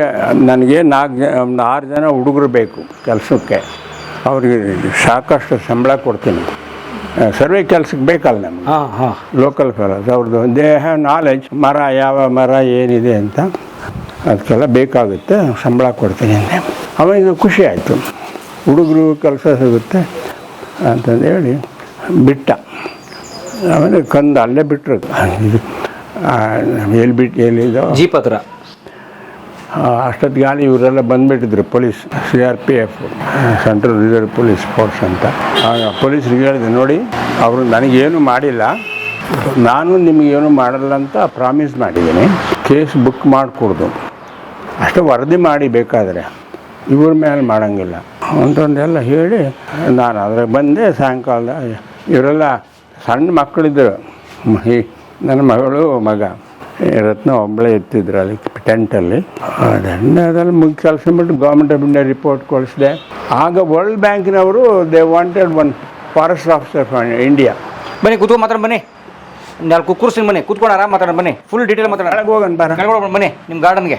ನನಗೆ ನಾಲ್ಕು ಜನ ಆರು ಜನ ಹುಡುಗರು ಬೇಕು ಕೆಲಸಕ್ಕೆ. ಅವ್ರಿಗೆ ಸಾಕಷ್ಟು ಸಂಬಳ ಕೊಡ್ತೀನಿ. ಸರ್ವೆ ಕೆಲಸಕ್ಕೆ ಬೇಕಲ್ಲ ನಮ್ಗೆ. ಹಾಂ ಹಾಂ. ಲೋಕಲ್ ಫೆಲೋಸ್ ಅವ್ರದ್ದು ದೇ ಹ್ಯಾವ್ ನಾಲೆಜ್ ಮರ ಯಾವ ಮರ ಏನಿದೆ ಅಂತ ಅದಕ್ಕೆಲ್ಲ ಬೇಕಾಗುತ್ತೆ ಸಂಬಳ ಕೊಡ್ತೀನಿ ಅಂದೆ. ಅವನಿಗೆ ಖುಷಿ ಆಯಿತು. ಹುಡುಗರು ಕೆಲಸ ಸಿಗುತ್ತೆ ಅಂತಂದೇಳಿ ಬಿಟ್ಟ. ಆಮೇಲೆ ಕಂದು ಅಲ್ಲೇ ಬಿಟ್ಟರು ಇದು ಎಲ್ಲಿ ಬಿಟ್ಟು ಎಲ್ಲಿದೋ? ಜೀಪ್ ಹತ್ರ ಅಷ್ಟೊತ್ತಿಗೆ ಗಾಲಿ ಇವರೆಲ್ಲ ಬಂದುಬಿಟ್ಟಿದ್ರು police C R P F central reserve police force ಅಂತ. ಆಗ ಪೊಲೀಸ್ರಿಗೆ ಹೇಳಿದೆ, ನೋಡಿ, ಅವರು ನನಗೇನು ಮಾಡಿಲ್ಲ. ನಾನು ನಿಮಗೇನು ಮಾಡಲ್ಲ ಅಂತ ಪ್ರಾಮಿಸ್ ಮಾಡಿದ್ದೀನಿ. ಕೇಸ್ ಬುಕ್ ಮಾಡಿಕೊಡ್ದು. ಅಷ್ಟು ವರದಿ ಮಾಡಿ ಬೇಕಾದರೆ. ಇವ್ರ ಮೇಲೆ ಮಾಡೋಂಗಿಲ್ಲ. ಅಂತಂದೆಲ್ಲ ಹೇಳಿ, ನಾನು ಅದ್ರಾಗ ಬಂದೆ, ಸಾಯಂಕಾಲದ, ಇವರೆಲ್ಲ ಸಣ್ಣ ಮಕ್ಕಳಿದ್ದರು ನನ್ನ ಮಗಳು, ಮಗ. ರತ್ನ ಒಬ್ಬಳೇ ಎತ್ತಿದ್ರು ಅಲ್ಲಿ ಟೆಂಟಲ್ಲಿ ಅದನ್ನು ಅದೆಲ್ಲ ಮುಗಿ ಕೆಲಸ ಬಿಟ್ಟು ಗೌರ್ಮೆಂಟ್ ಆಫ್ ಇಂಡಿಯಾ ರಿಪೋರ್ಟ್ ಕಳಿಸಿದೆ ಆಗ ವರ್ಲ್ಡ್ ಬ್ಯಾಂಕಿನವರು they wanted one forest officer from India ಬನ್ನಿ ಕೂತ್ಕೊಂಡು ಮಾತಾಡ ಬನ್ನಿ. ನಾಲ್ಕು ಕೂರ್ಸಿನ ಬನ್ನಿ ಕೂತ್ಕೊಂಡು ಆರಾಮ ಮಾತಾಡೋಣ ಬನ್ನಿ. ಫುಲ್ ಡೀಟೇಲ್ ಮಾತಾಡೋಣ. ಹೋಗೋಣ ಬನ್ನಿ ನಿಮ್ಮ ಗಾರ್ಡನ್ಗೆ